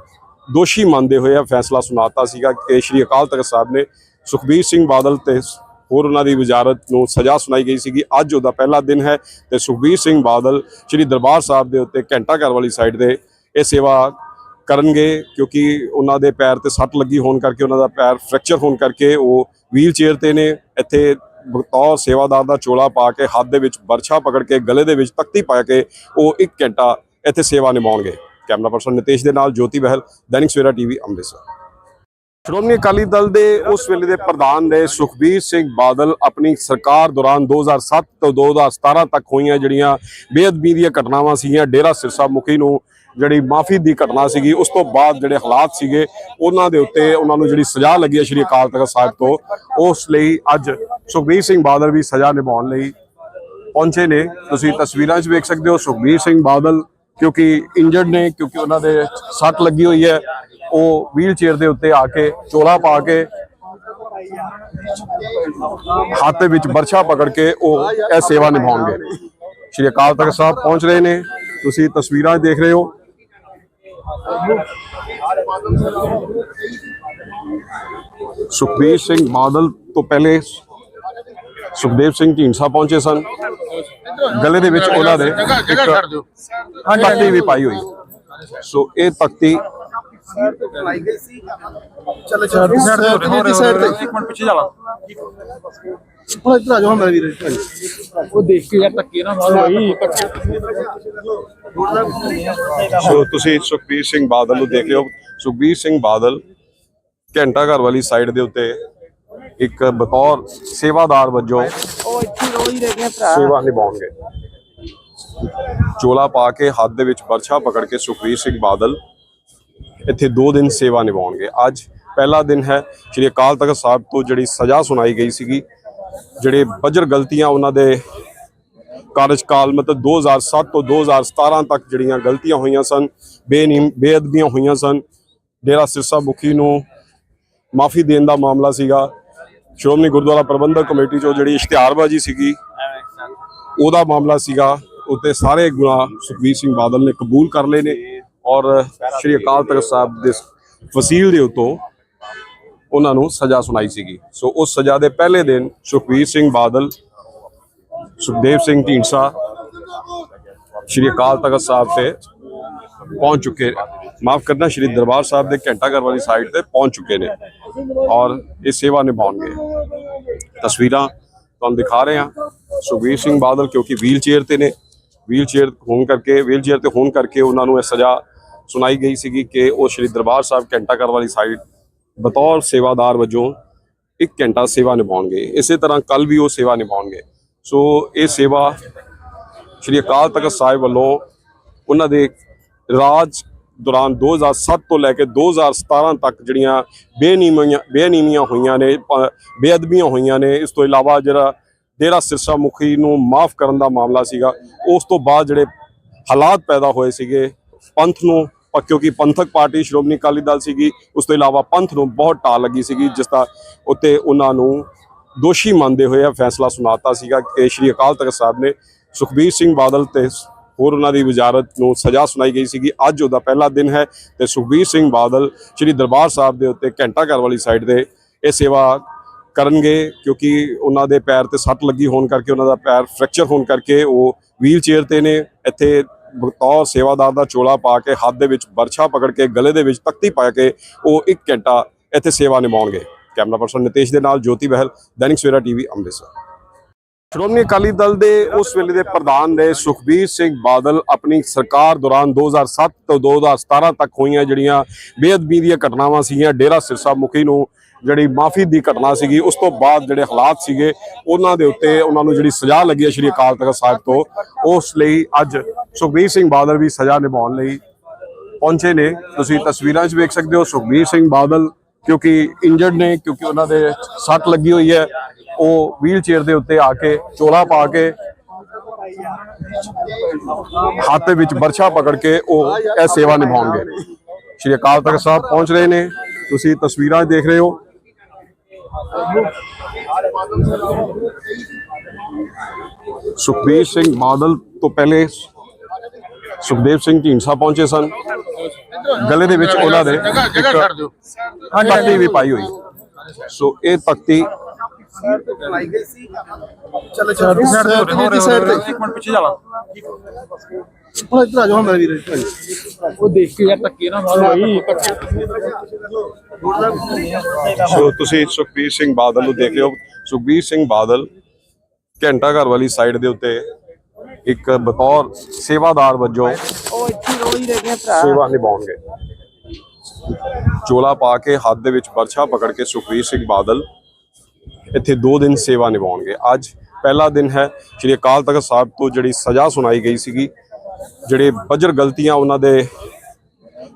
ਦੋਸ਼ੀ ਮੰਨਦੇ ਹੋਏ ਇਹ ਫੈਸਲਾ ਸੁਣਾਤਾ ਸੀਗਾ ਕਿ ਸ਼੍ਰੀ ਅਕਾਲ ਤਖਤ ਸਾਹਿਬ ਨੇ ਸੁਖਬੀਰ ਸਿੰਘ ਬਾਦਲ ਤੇ ਹੋਰ ਉਹਨਾਂ ਦੀ ਵਜ਼ਾਰਤ ਨੂੰ ਸਜ਼ਾ ਸੁਣਾਈ ਗਈ ਸੀਗੀ। ਅੱਜ ਉਹਦਾ ਪਹਿਲਾ ਦਿਨ ਹੈ ਤੇ ਸੁਖਬੀਰ ਸਿੰਘ ਬਾਦਲ ਸ਼੍ਰੀ ਦਰਬਾਰ ਸਾਹਿਬ ਦੇ ਉੱਤੇ ਘੰਟਾ ਘਰ ਵਾਲੀ ਸਾਈਡ ਦੇ ਇਹ ਸੇਵਾ ਕਰਨਗੇ, ਕਿਉਂਕਿ ਉਹਨਾਂ ਦੇ ਪੈਰ ਤੇ ਸੱਟ ਲੱਗੀ ਹੋਣ ਕਰਕੇ, ਉਹਨਾਂ ਦਾ ਪੈਰ ਫ੍ਰੈਕਚਰ ਹੋਣ ਕਰਕੇ ਉਹ ਵੀਲ ਚੇਅਰ ਤੇ ਨੇ, ਇੱਥੇ ਬਤੌਰ ਸੇਵਾਦਾਰ ਦਾ ਚੋਲਾ ਪਾ ਕੇ ਹੱਥ ਦੇ ਵਿੱਚ ਬਰਛਾ ਪਕੜ ਕੇ ਗਲੇ ਦੇ ਵਿੱਚ ਤਖਤੀ ਪਾ ਕੇ ਉਹ 1 ਘੰਟਾ ਇੱਥੇ ਸੇਵਾ ਨਿਭਾਉਣਗੇ। ਕੈਮਰਾ ਪਰਸਨ ਨਿਤੇਸ਼ ਦੇ ਨਾਲ ਜੋਤੀ ਬਹਿਲ, ਦੈਨਿਕ ਸਵੇਰਾ ਟੀਵੀ, ਅੰਮ੍ਰਿਤਸਰ। ਸ਼੍ਰੋਮਣੀ ਅਕਾਲੀ ਦਲ ਦੇ ਉਸ ਵੇਲੇ ਦੇ ਪ੍ਰਧਾਨ ਨੇ ਸੁਖਬੀਰ ਸਿੰਘ ਬਾਦਲ ਆਪਣੀ ਸਰਕਾਰ ਦੌਰਾਨ 2007 ਤੋਂ 2017 ਤੱਕ ਹੋਈਆਂ ਜਿਹੜੀਆਂ ਬੇਅਦਬੀ ਦੀਆਂ ਘਟਨਾਵਾਂ ਸੀਗੀਆਂ, ਡੇਰਾ ਸਿਰਸਾ ਮੁਖੀ ਨੂੰ ਜਿਹੜੀ ਮਾਫੀ ਦੀ ਘਟਨਾ ਸੀਗੀ, ਉਸ ਤੋਂ ਬਾਅਦ ਜਿਹੜੇ ਹਾਲਾਤ ਸੀਗੇ, ਉਹਨਾਂ ਦੇ ਉੱਤੇ ਉਹਨਾਂ ਨੂੰ ਜਿਹੜੀ ਸਜ਼ਾ ਲੱਗੀ ਹੈ ਸ਼੍ਰੀ ਅਕਾਲ ਤਖਤ ਸਾਹਿਬ ਤੋਂ, ਉਸ ਲਈ ਅੱਜ ਸੁਖਬੀਰ ਸਿੰਘ ਬਾਦਲ ਵੀ ਸਜ਼ਾ ਨਿਭਾਉਣ ਲਈ ਪਹੁੰਚੇ ਨੇ। ਤੁਸੀਂ ਤਸਵੀਰਾਂ 'ਚ ਵੇਖ ਸਕਦੇ ਹੋ ਸੁਖਬੀਰ ਸਿੰਘ ਬਾਦਲ, ਕਿਉਂਕਿ ਇੰਜਰਡ ਨੇ, ਕਿਉਂਕਿ ਉਹਨਾਂ ਦੇ ਸੱਟ ਲੱਗੀ ਹੋਈ ਹੈ। ਉਹ ਵੀਲ ਚੇਅਰ ਦੇ ਉੱਤੇ ਆ ਕੇ ਚੋਲਾ ਪਾ ਕੇ ਹੱਥ ਦੇ ਵਿੱਚ ਬਰਛਾ ਪਕੜ ਕੇ ਉਹ ਇਹ ਸੇਵਾ ਨਿਭਾਉਣਗੇ। ਸ਼੍ਰੀ ਅਕਾਲ ਤਖਤ ਸਾਹਿਬ ਪਹੁੰਚ ਰਹੇ ਨੇ। ਤੁਸੀਂ ਤਸਵੀਰਾਂ ਦੇਖ ਰਹੇ ਹੋ ਸੁਖਬੀਰ ਸਿੰਘ ਬਾਦਲ ਤੋਂ ਪਹਿਲੇ ਸੁਖਦੇਵ ਸਿੰਘ ਢੀਂਡਸਾ ਪਹੁੰਚੇ ਸਨ। ਗਲੇ ਦੇ ਵਿੱਚ ਉਹਨਾਂ ਦੇ ਤਖਤੀ ਵੀ ਪਾਈ ਹੋਈ। ਸੋ ਇਹ ਤਖਤੀ ਚੱਲ ਚੱਲ ਦੀ ਸਾਈਡ ਤੇ ਇੱਕ ਮਿੰਟ ਪਿੱਛੇ ਜਾਲਾ ਹੁਣ ਇੱਧਰ ਆ ਜਾਓ ਮੇਰਾ ਵੀਰ ਉਹ ਦੇਖ ਕੇ ਯਾਰ ਧੱਕੇ ਨਾ ਮਾਰੋ ਭਾਈ ਸੋ ਤੁਸੀਂ ਸੁਖਬੀਰ ਸਿੰਘ ਬਾਦਲ ਨੂੰ ਦੇਖ ਰਹੇ ਹੋ ਸੁਖਬੀਰ ਸਿੰਘ ਬਾਦਲ ਘੰਟਾ ਘਰ ਵਾਲੀ ਸਾਈਡ ਦੇ ਉੱਤੇ ਇੱਕ ਬਤੌਰ ਸੇਵਾਦਾਰ ਵਜੋਂ ਉਹ ਇੱਥੇ ਰੋਈ ਰਹਿ ਗਿਆ ਭਰਾ। ਸੇਵਾ ਨਿਭਾਉਣਗੇ। ਚੋਲਾ ਪਾ ਕੇ ਹੱਥ ਦੇ ਵਿੱਚ ਬਰਛਾ ਪਕੜ ਕੇ ਸੁਖਬੀਰ ਸਿੰਘ ਬਾਦਲ ਇੱਥੇ 2 ਦਿਨ ਸੇਵਾ ਨਿਭਾਉਣਗੇ। ਅੱਜ ਪਹਿਲਾ ਦਿਨ ਹੈ ਸ਼੍ਰੀ ਅਕਾਲ ਤਖਤ ਸਾਹਿਬ ਤੋਂ ਜਿਹੜੀ ਸਜ਼ਾ ਸੁਣਾਈ ਗਈ ਸੀਗੀ ਜਿਹੜੇ ਬਜਰ ਗਲਤੀਆਂ ਉਹਨਾਂ ਦੇ ਕਾਰਜਕਾਲ ਮਤਲਬ 2007 ਤੋਂ 2017 ਤੱਕ ਜਿਹੜੀਆਂ ਗਲਤੀਆਂ ਹੋਈਆਂ ਸਨ ਬੇਨਿਮ ਬੇਅਦਬੀਆਂ ਹੋਈਆਂ ਸਨ। ਡੇਰਾ ਸਿਰਸਾ ਮੁਖੀ ਨੂੰ ਮਾਫੀ ਦੇਣ ਦਾ ਮਾਮਲਾ ਸੀਗਾ। ਸ਼੍ਰੋਮਣੀ ਗੁਰਦੁਆਰਾ ਪ੍ਰਬੰਧਕ ਕਮੇਟੀ ਚੋਂ ਜਿਹੜੀ ਇਸ਼ਤਿਹਾਰਬਾਜ਼ੀ ਸੀਗੀ, ਉਹਦਾ ਮਾਮਲਾ ਸੀਗਾ। ਉੱਤੇ ਸਾਰੇ ਗੁਨਾਹ ਸੁਖਬੀਰ ਸਿੰਘ ਬਾਦਲ ਨੇ ਕਬੂਲ ਕਰ ਲਏ ਨੇ ਔਰ ਸ਼੍ਰੀ ਅਕਾਲ ਤਖਤ ਸਾਹਿਬ ਦੇ ਵਸੀਲ ਦੇ ਉਤੋਂ ਉਹਨਾਂ ਨੂੰ ਸਜ਼ਾ ਸੁਣਾਈ ਸੀਗੀ। ਸੋ ਉਸ ਸਜ਼ਾ ਦੇ ਪਹਿਲੇ ਦਿਨ ਸੁਖਬੀਰ ਸਿੰਘ ਬਾਦਲ, ਸੁਖਦੇਵ ਸਿੰਘ ਢੀਂਡਸਾ, ਸ਼੍ਰੀ ਅਕਾਲ ਤਖਤ ਸਾਹਿਬ ਤੇ ਪਹੁੰਚ ਚੁੱਕੇ ਮਾਫ ਕਰਨਾ, ਸ਼੍ਰੀ ਦਰਬਾਰ ਸਾਹਿਬ ਦੇ ਘੰਟਾ ਘਰ ਵਾਲੀ ਸਾਈਡ ਤੇ ਪਹੁੰਚ ਚੁੱਕੇ ਨੇ ਔਰ ਇਹ ਸੇਵਾ ਨਿਭਾਉਣਗੇ। ਤਸਵੀਰਾਂ ਤੁਹਾਨੂੰ ਦਿਖਾ ਰਹੇ ਹਾਂ। ਸੁਖਬੀਰ ਸਿੰਘ ਬਾਦਲ ਕਿਉਂਕਿ ਵੀਲ ਚੇਅਰ ਤੇ ਨੇ ਵੀਲ ਚੇਅਰ ਹੋਣ ਕਰਕੇ ਵੀਲ ਚੇਅਰ ਤੇ ਹੋਣ ਕਰਕੇ ਉਹਨਾਂ ਨੂੰ ਇਹ ਸਜ਼ਾ ਸੁਣਾਈ ਗਈ ਸੀਗੀ ਕਿ ਉਹ ਸ਼੍ਰੀ ਦਰਬਾਰ ਸਾਹਿਬ ਘੰਟਾ ਘਰ ਵਾਲੀ ਸਾਈਡ ਬਤੌਰ ਸੇਵਾਦਾਰ ਵਜੋਂ ਇੱਕ ਘੰਟਾ ਸੇਵਾ ਨਿਭਾਉਣਗੇ। ਇਸੇ ਤਰ੍ਹਾਂ ਕੱਲ ਵੀ ਉਹ ਸੇਵਾ ਨਿਭਾਉਣਗੇ। ਸੋ ਇਹ ਸੇਵਾ ਸ਼੍ਰੀ ਅਕਾਲ ਤਖਤ ਸਾਹਿਬ ਵੱਲੋਂ ਉਹਨਾਂ ਦੇ ਰਾਜ ਦੌਰਾਨ 2007 ਤੋਂ ਲੈ ਕੇ 2017 ਤੱਕ ਜਿਹੜੀਆਂ ਬੇਨੀਮੀਆਂ ਬੇਨੀਮੀਆਂ ਹੋਈਆਂ ਨੇ ਬੇਅਦਬੀਆਂ ਹੋਈਆਂ ਨੇ, ਇਸ ਤੋਂ ਇਲਾਵਾ ਜਿਹੜਾ ਡੇਰਾ ਸਿਰਸਾ ਮੁਖੀ ਨੂੰ ਮਾਫ ਕਰਨ ਦਾ ਮਾਮਲਾ ਸੀਗਾ, ਉਸ ਤੋਂ ਬਾਅਦ ਜਿਹੜੇ ਹਾਲਾਤ ਪੈਦਾ ਹੋਏ ਸੀਗੇ, ਪੰਥ ਨੂੰ ਕਿਉਂਕਿ ਪੰਥਕ ਪਾਰਟੀ ਸ਼੍ਰੋਮਣੀ ਅਕਾਲੀ ਦਲ ਸੀਗੀ, ਉਸ ਤੋਂ ਇਲਾਵਾ ਪੰਥ ਨੂੰ ਬਹੁਤ ਢਾਲ ਲੱਗੀ ਸੀਗੀ, ਜਿਸ ਦਾ ਉੱਤੇ ਉਹਨਾਂ ਨੂੰ ਦੋਸ਼ੀ ਮੰਨਦੇ ਹੋਏ ਆ ਫੈਸਲਾ ਸੁਣਾਤਾ ਸੀਗਾ ਕਿ ਸ਼੍ਰੀ ਅਕਾਲ ਤਖਤ ਸਾਹਿਬ ਨੇ ਸੁਖਬੀਰ ਸਿੰਘ ਬਾਦਲ ਤੇ ਹੋਰ ਉਹਨਾਂ ਦੀ ਵਜ਼ਾਰਤ ਨੂੰ ਸਜ਼ਾ ਸੁਣਾਈ ਗਈ ਸੀਗੀ। ਅੱਜ ਉਹਦਾ ਪਹਿਲਾ ਦਿਨ ਹੈ ਤੇ ਸੁਖਬੀਰ ਸਿੰਘ ਬਾਦਲ ਸ਼੍ਰੀ ਦਰਬਾਰ ਸਾਹਿਬ ਦੇ ਉੱਤੇ ਘੰਟਾ ਘਰ ਵਾਲੀ ਸਾਈਡ ਦੇ ਇਹ ਸੇਵਾ ਕਰਨਗੇ, ਕਿਉਂਕਿ ਉਹਨਾਂ ਦੇ ਪੈਰ ਤੇ ਸੱਟ ਲੱਗੀ ਹੋਣ ਕਰਕੇ, ਉਹਨਾਂ ਦਾ ਪੈਰ ਫ੍ਰੈਕਚਰ ਹੋਣ ਕਰਕੇ ਉਹ ਵੀਲ ਚੇਅਰ ਤੇ ਨੇ, ਇੱਥੇ ਬਤੌਰ ਸੇਵਾਦਾਰ ਦਾ ਚੋਲਾ ਪਾ ਕੇ ਹੱਥ ਦੇ ਵਿੱਚ ਬਰਛਾ ਪਕੜ ਕੇ ਗਲੇ ਦੇ ਵਿੱਚ ਤਖਤੀ ਪਾ ਕੇ ਉਹ 1 ਘੰਟਾ ਇੱਥੇ ਸੇਵਾ ਨਿਭਾਉਣਗੇ। ਕੈਮਰਾ ਪਰਸਨ ਨਿਤੇਸ਼ ਦੇ ਨਾਲ ਜੋਤੀ ਬਹਿਲ, ਦੈਨਿਕ ਸਵੇਰਾ ਟੀਵੀ, ਅੰਮ੍ਰਿਤਸਰ। ਸ਼੍ਰੋਮਣੀ ਅਕਾਲੀ ਦਲ ਦੇ ਉਸ ਵੇਲੇ ਦੇ ਪ੍ਰਧਾਨ ਨੇ ਸੁਖਬੀਰ ਸਿੰਘ ਬਾਦਲ ਆਪਣੀ ਸਰਕਾਰ ਦੌਰਾਨ 2007 ਤੋਂ 2017 ਤੱਕ ਹੋਈਆਂ ਜਿਹੜੀਆਂ ਬੇਅਦਬੀ ਦੀਆਂ ਘਟਨਾਵਾਂ ਸੀਗੀਆਂ, ਡੇਰਾ ਸਿਰਸਾ ਮੁਖੀ ਨੂੰ ਜਿਹੜੀ ਮਾਫੀ ਦੀ ਘਟਨਾ ਸੀਗੀ, ਉਸ ਤੋਂ ਬਾਅਦ ਜਿਹੜੇ ਹਾਲਾਤ ਸੀਗੇ, ਉਹਨਾਂ ਦੇ ਉੱਤੇ ਉਹਨਾਂ ਨੂੰ ਜਿਹੜੀ ਸਜ਼ਾ ਲੱਗੀ ਹੈ ਸ਼੍ਰੀ ਅਕਾਲ ਤਖਤ ਸਾਹਿਬ ਤੋਂ, ਉਸ ਲਈ ਅੱਜ ਸੁਖਬੀਰ ਸਿੰਘ ਬਾਦਲ ਵੀ ਸਜ਼ਾ ਨਿਭਾਉਣ ਲਈ ਪਹੁੰਚੇ ਨੇ। ਤੁਸੀਂ ਤਸਵੀਰਾਂ 'ਚ ਵੇਖ ਸਕਦੇ ਹੋ ਸੁਖਬੀਰ ਸਿੰਘ ਬਾਦਲ, ਕਿਉਂਕਿ ਇੰਜਰਡ ਨੇ, ਕਿਉਂਕਿ ਉਹਨਾਂ ਦੇ ਸੱਟ ਲੱਗੀ ਹੋਈ ਹੈ। ਉਹ ਵੀਲ ਚੇਅਰ ਦੇ ਉੱਤੇ ਆ ਕੇ ਚੋਲਾ ਪਾ ਕੇ ਹੱਥ ਵਿੱਚ ਬਰਛਾ ਪਕੜ ਕੇ ਉਹ ਇਹ ਸੇਵਾ ਨਿਭਾਉਣਗੇ। ਸ਼੍ਰੀ ਅਕਾਲ ਤਖਤ ਸਾਹਿਬ ਪਹੁੰਚ ਰਹੇ ਨੇ। ਤੁਸੀਂ ਤਸਵੀਰਾਂ ਦੇਖ ਰਹੇ ਹੋ। ਸੁਖਬੀਰ ਸਿੰਘ ਬਾਦਲ ਤੋਂ ਪਹਿਲੇ ਸੁਖਦੇਵ ਸਿੰਘ ਢੀਂਡਸਾ ਪਹੁੰਚੇ ਸਨ। ਗਲੇ ਦੇ ਵਿੱਚ ਉਹਨਾਂ ਦੇ ਜਗ੍ਹਾ ਜਗ੍ਹਾ ਛੱਡ ਦਿਓ। ਤਖਤੀ ਵੀ ਪਾਈ ਹੋਈ। ਸੋ ਇਹ ਤਖਤੀ ਚੱਲ ਛੱਡ ਸਾਈਡ ਤੇ ਇੱਕ ਮਿੰਟ ਪਿੱਛੇ ਚੱਲ। ਹੁਣ ਇੱਧਰ ਆ ਜਾਓ ਮੇਰੇ ਵੀਰ। ਉਹ ਦੇਖ ਕੇ ਯਾਰ ਧੱਕੇ ਨਾ ਮਾਰੋ। ਭਾਈ ਸੋ ਤੁਸੀਂ ਸੁਖਬੀਰ ਸਿੰਘ ਬਾਦਲ ਨੂੰ ਦੇਖ ਰਹੇ ਹੋ ਸੁਖਬੀਰ ਸਿੰਘ ਬਾਦਲ ਘੰਟਾ ਘਰ ਵਾਲੀ ਸਾਈਡ ਦੇ ਉੱਤੇ ਇੱਕ ਬਤੌਰ ਸੇਵਾਦਾਰ ਵਜੋਂ ਉਹ ਇੱਥੇ ਰੋਈ ਰਹਿ ਗਿਆ ਭਰਾ। ਸੇਵਾ ਨਿਭਾਉਣਗੇ। ਚੋਲਾ ਪਾ ਕੇ ਹੱਥ ਦੇ ਵਿੱਚ ਬਰਛਾ ਪਕੜ ਕੇ ਸੁਖਬੀਰ ਸਿੰਘ ਬਾਦਲ ਇੱਥੇ 2 ਦਿਨ ਸੇਵਾ ਨਿਭਾਉਣਗੇ। ਅੱਜ ਪਹਿਲਾ ਦਿਨ ਹੈ ਸ਼੍ਰੀ ਅਕਾਲ ਤਖਤ ਸਾਹਿਬ ਤੋਂ ਜਿਹੜੀ ਸਜ਼ਾ ਸੁਣਾਈ ਗਈ ਸੀਗੀ ਜਿਹੜੇ ਬਜਰ ਗਲਤੀਆਂ ਉਹਨਾਂ ਦੇ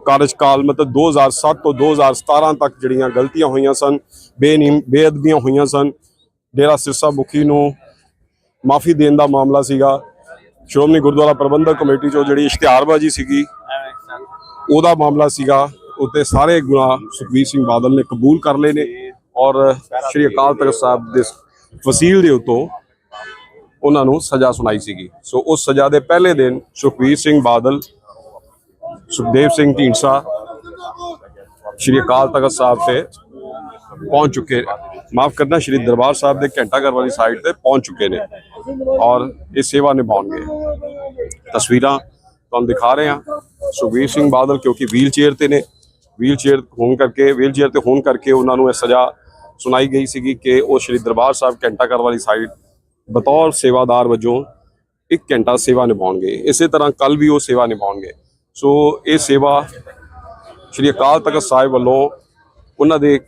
ਕਾਰਜਕਾਲ ਮਤਲਬ 2007 ਤੋਂ 2017 ਤੱਕ ਜਿਹੜੀਆਂ ਗਲਤੀਆਂ ਹੋਈਆਂ ਸਨ, ਬੇਨੀਮ, ਬੇਅਦਬੀਆਂ ਹੋਈਆਂ ਸਨ। ਡੇਰਾ ਸਿਰਸਾ ਮੁਖੀ ਨੂੰ ਮਾਫੀ ਦੇਣ ਦਾ ਮਾਮਲਾ ਸੀਗਾ। ਸ਼੍ਰੋਮਣੀ ਗੁਰਦੁਆਰਾ ਪ੍ਰਬੰਧਕ ਕਮੇਟੀ ਚੋਂ ਜਿਹੜੀ ਇਸ਼ਤਿਹਾਰਬਾਜ਼ੀ ਸੀਗੀ, ਉਹਦਾ ਮਾਮਲਾ ਸੀਗਾ। ਉੱਤੇ ਸਾਰੇ ਗੁਨਾਹ ਸੁਖਬੀਰ ਸਿੰਘ ਬਾਦਲ ਨੇ ਕਬੂਲ ਕਰ ਲਏ ਨੇ ਔਰ ਸ਼੍ਰੀ ਅਕਾਲ ਤਖਤ ਸਾਹਿਬ ਦੇ ਵਸੀਲ ਦੇ ਉਤੋਂ ਉਹਨਾਂ ਨੂੰ ਸਜ਼ਾ ਸੁਣਾਈ ਸੀਗੀ। ਸੋ ਉਸ ਸਜ਼ਾ ਦੇ ਪਹਿਲੇ ਦਿਨ ਸੁਖਬੀਰ ਸਿੰਘ ਬਾਦਲ, ਸੁਖਦੇਵ ਸਿੰਘ ਢੀਂਡਸਾ, ਸ਼੍ਰੀ ਅਕਾਲ ਤਖਤ ਸਾਹਿਬ ਤੇ ਪਹੁੰਚ ਚੁੱਕੇ ਮਾਫ ਕਰਨਾ, ਸ਼੍ਰੀ ਦਰਬਾਰ ਸਾਹਿਬ ਦੇ ਘੰਟਾ ਘਰ ਵਾਲੀ ਸਾਈਡ ਤੇ ਪਹੁੰਚ ਚੁੱਕੇ ਨੇ ਔਰ ਇਹ ਸੇਵਾ ਨਿਭਾਉਣਗੇ। ਤਸਵੀਰਾਂ ਤੁਹਾਨੂੰ ਦਿਖਾ ਰਹੇ ਹਾਂ। ਸੁਖਬੀਰ ਸਿੰਘ ਬਾਦਲ ਕਿਉਂਕਿ ਵੀਲ ਚੇਅਰ ਤੇ ਨੇ। ਵੀਲ ਚੇਅਰ ਹੋਣ ਕਰਕੇ ਵੀਲ ਚੇਅਰ ਤੇ ਹੋਣ ਕਰਕੇ ਉਹਨਾਂ ਨੂੰ ਇਹ ਸਜ਼ਾ ਸੁਣਾਈ ਗਈ ਸੀਗੀ ਕਿ ਉਹ ਸ਼੍ਰੀ ਦਰਬਾਰ ਸਾਹਿਬ ਘੰਟਾ ਘਰ ਵਾਲੀ ਸਾਈਡ ਬਤੌਰ ਸੇਵਾਦਾਰ ਵਜੋਂ ਇੱਕ ਘੰਟਾ ਸੇਵਾ ਨਿਭਾਉਣਗੇ। ਇਸੇ ਤਰ੍ਹਾਂ ਕੱਲ ਵੀ ਉਹ ਸੇਵਾ ਨਿਭਾਉਣਗੇ। ਸੋ ਇਹ ਸੇਵਾ ਸ਼੍ਰੀ ਅਕਾਲ ਤਖਤ ਸਾਹਿਬ ਵੱਲੋਂ ਉਹਨਾਂ ਦੇ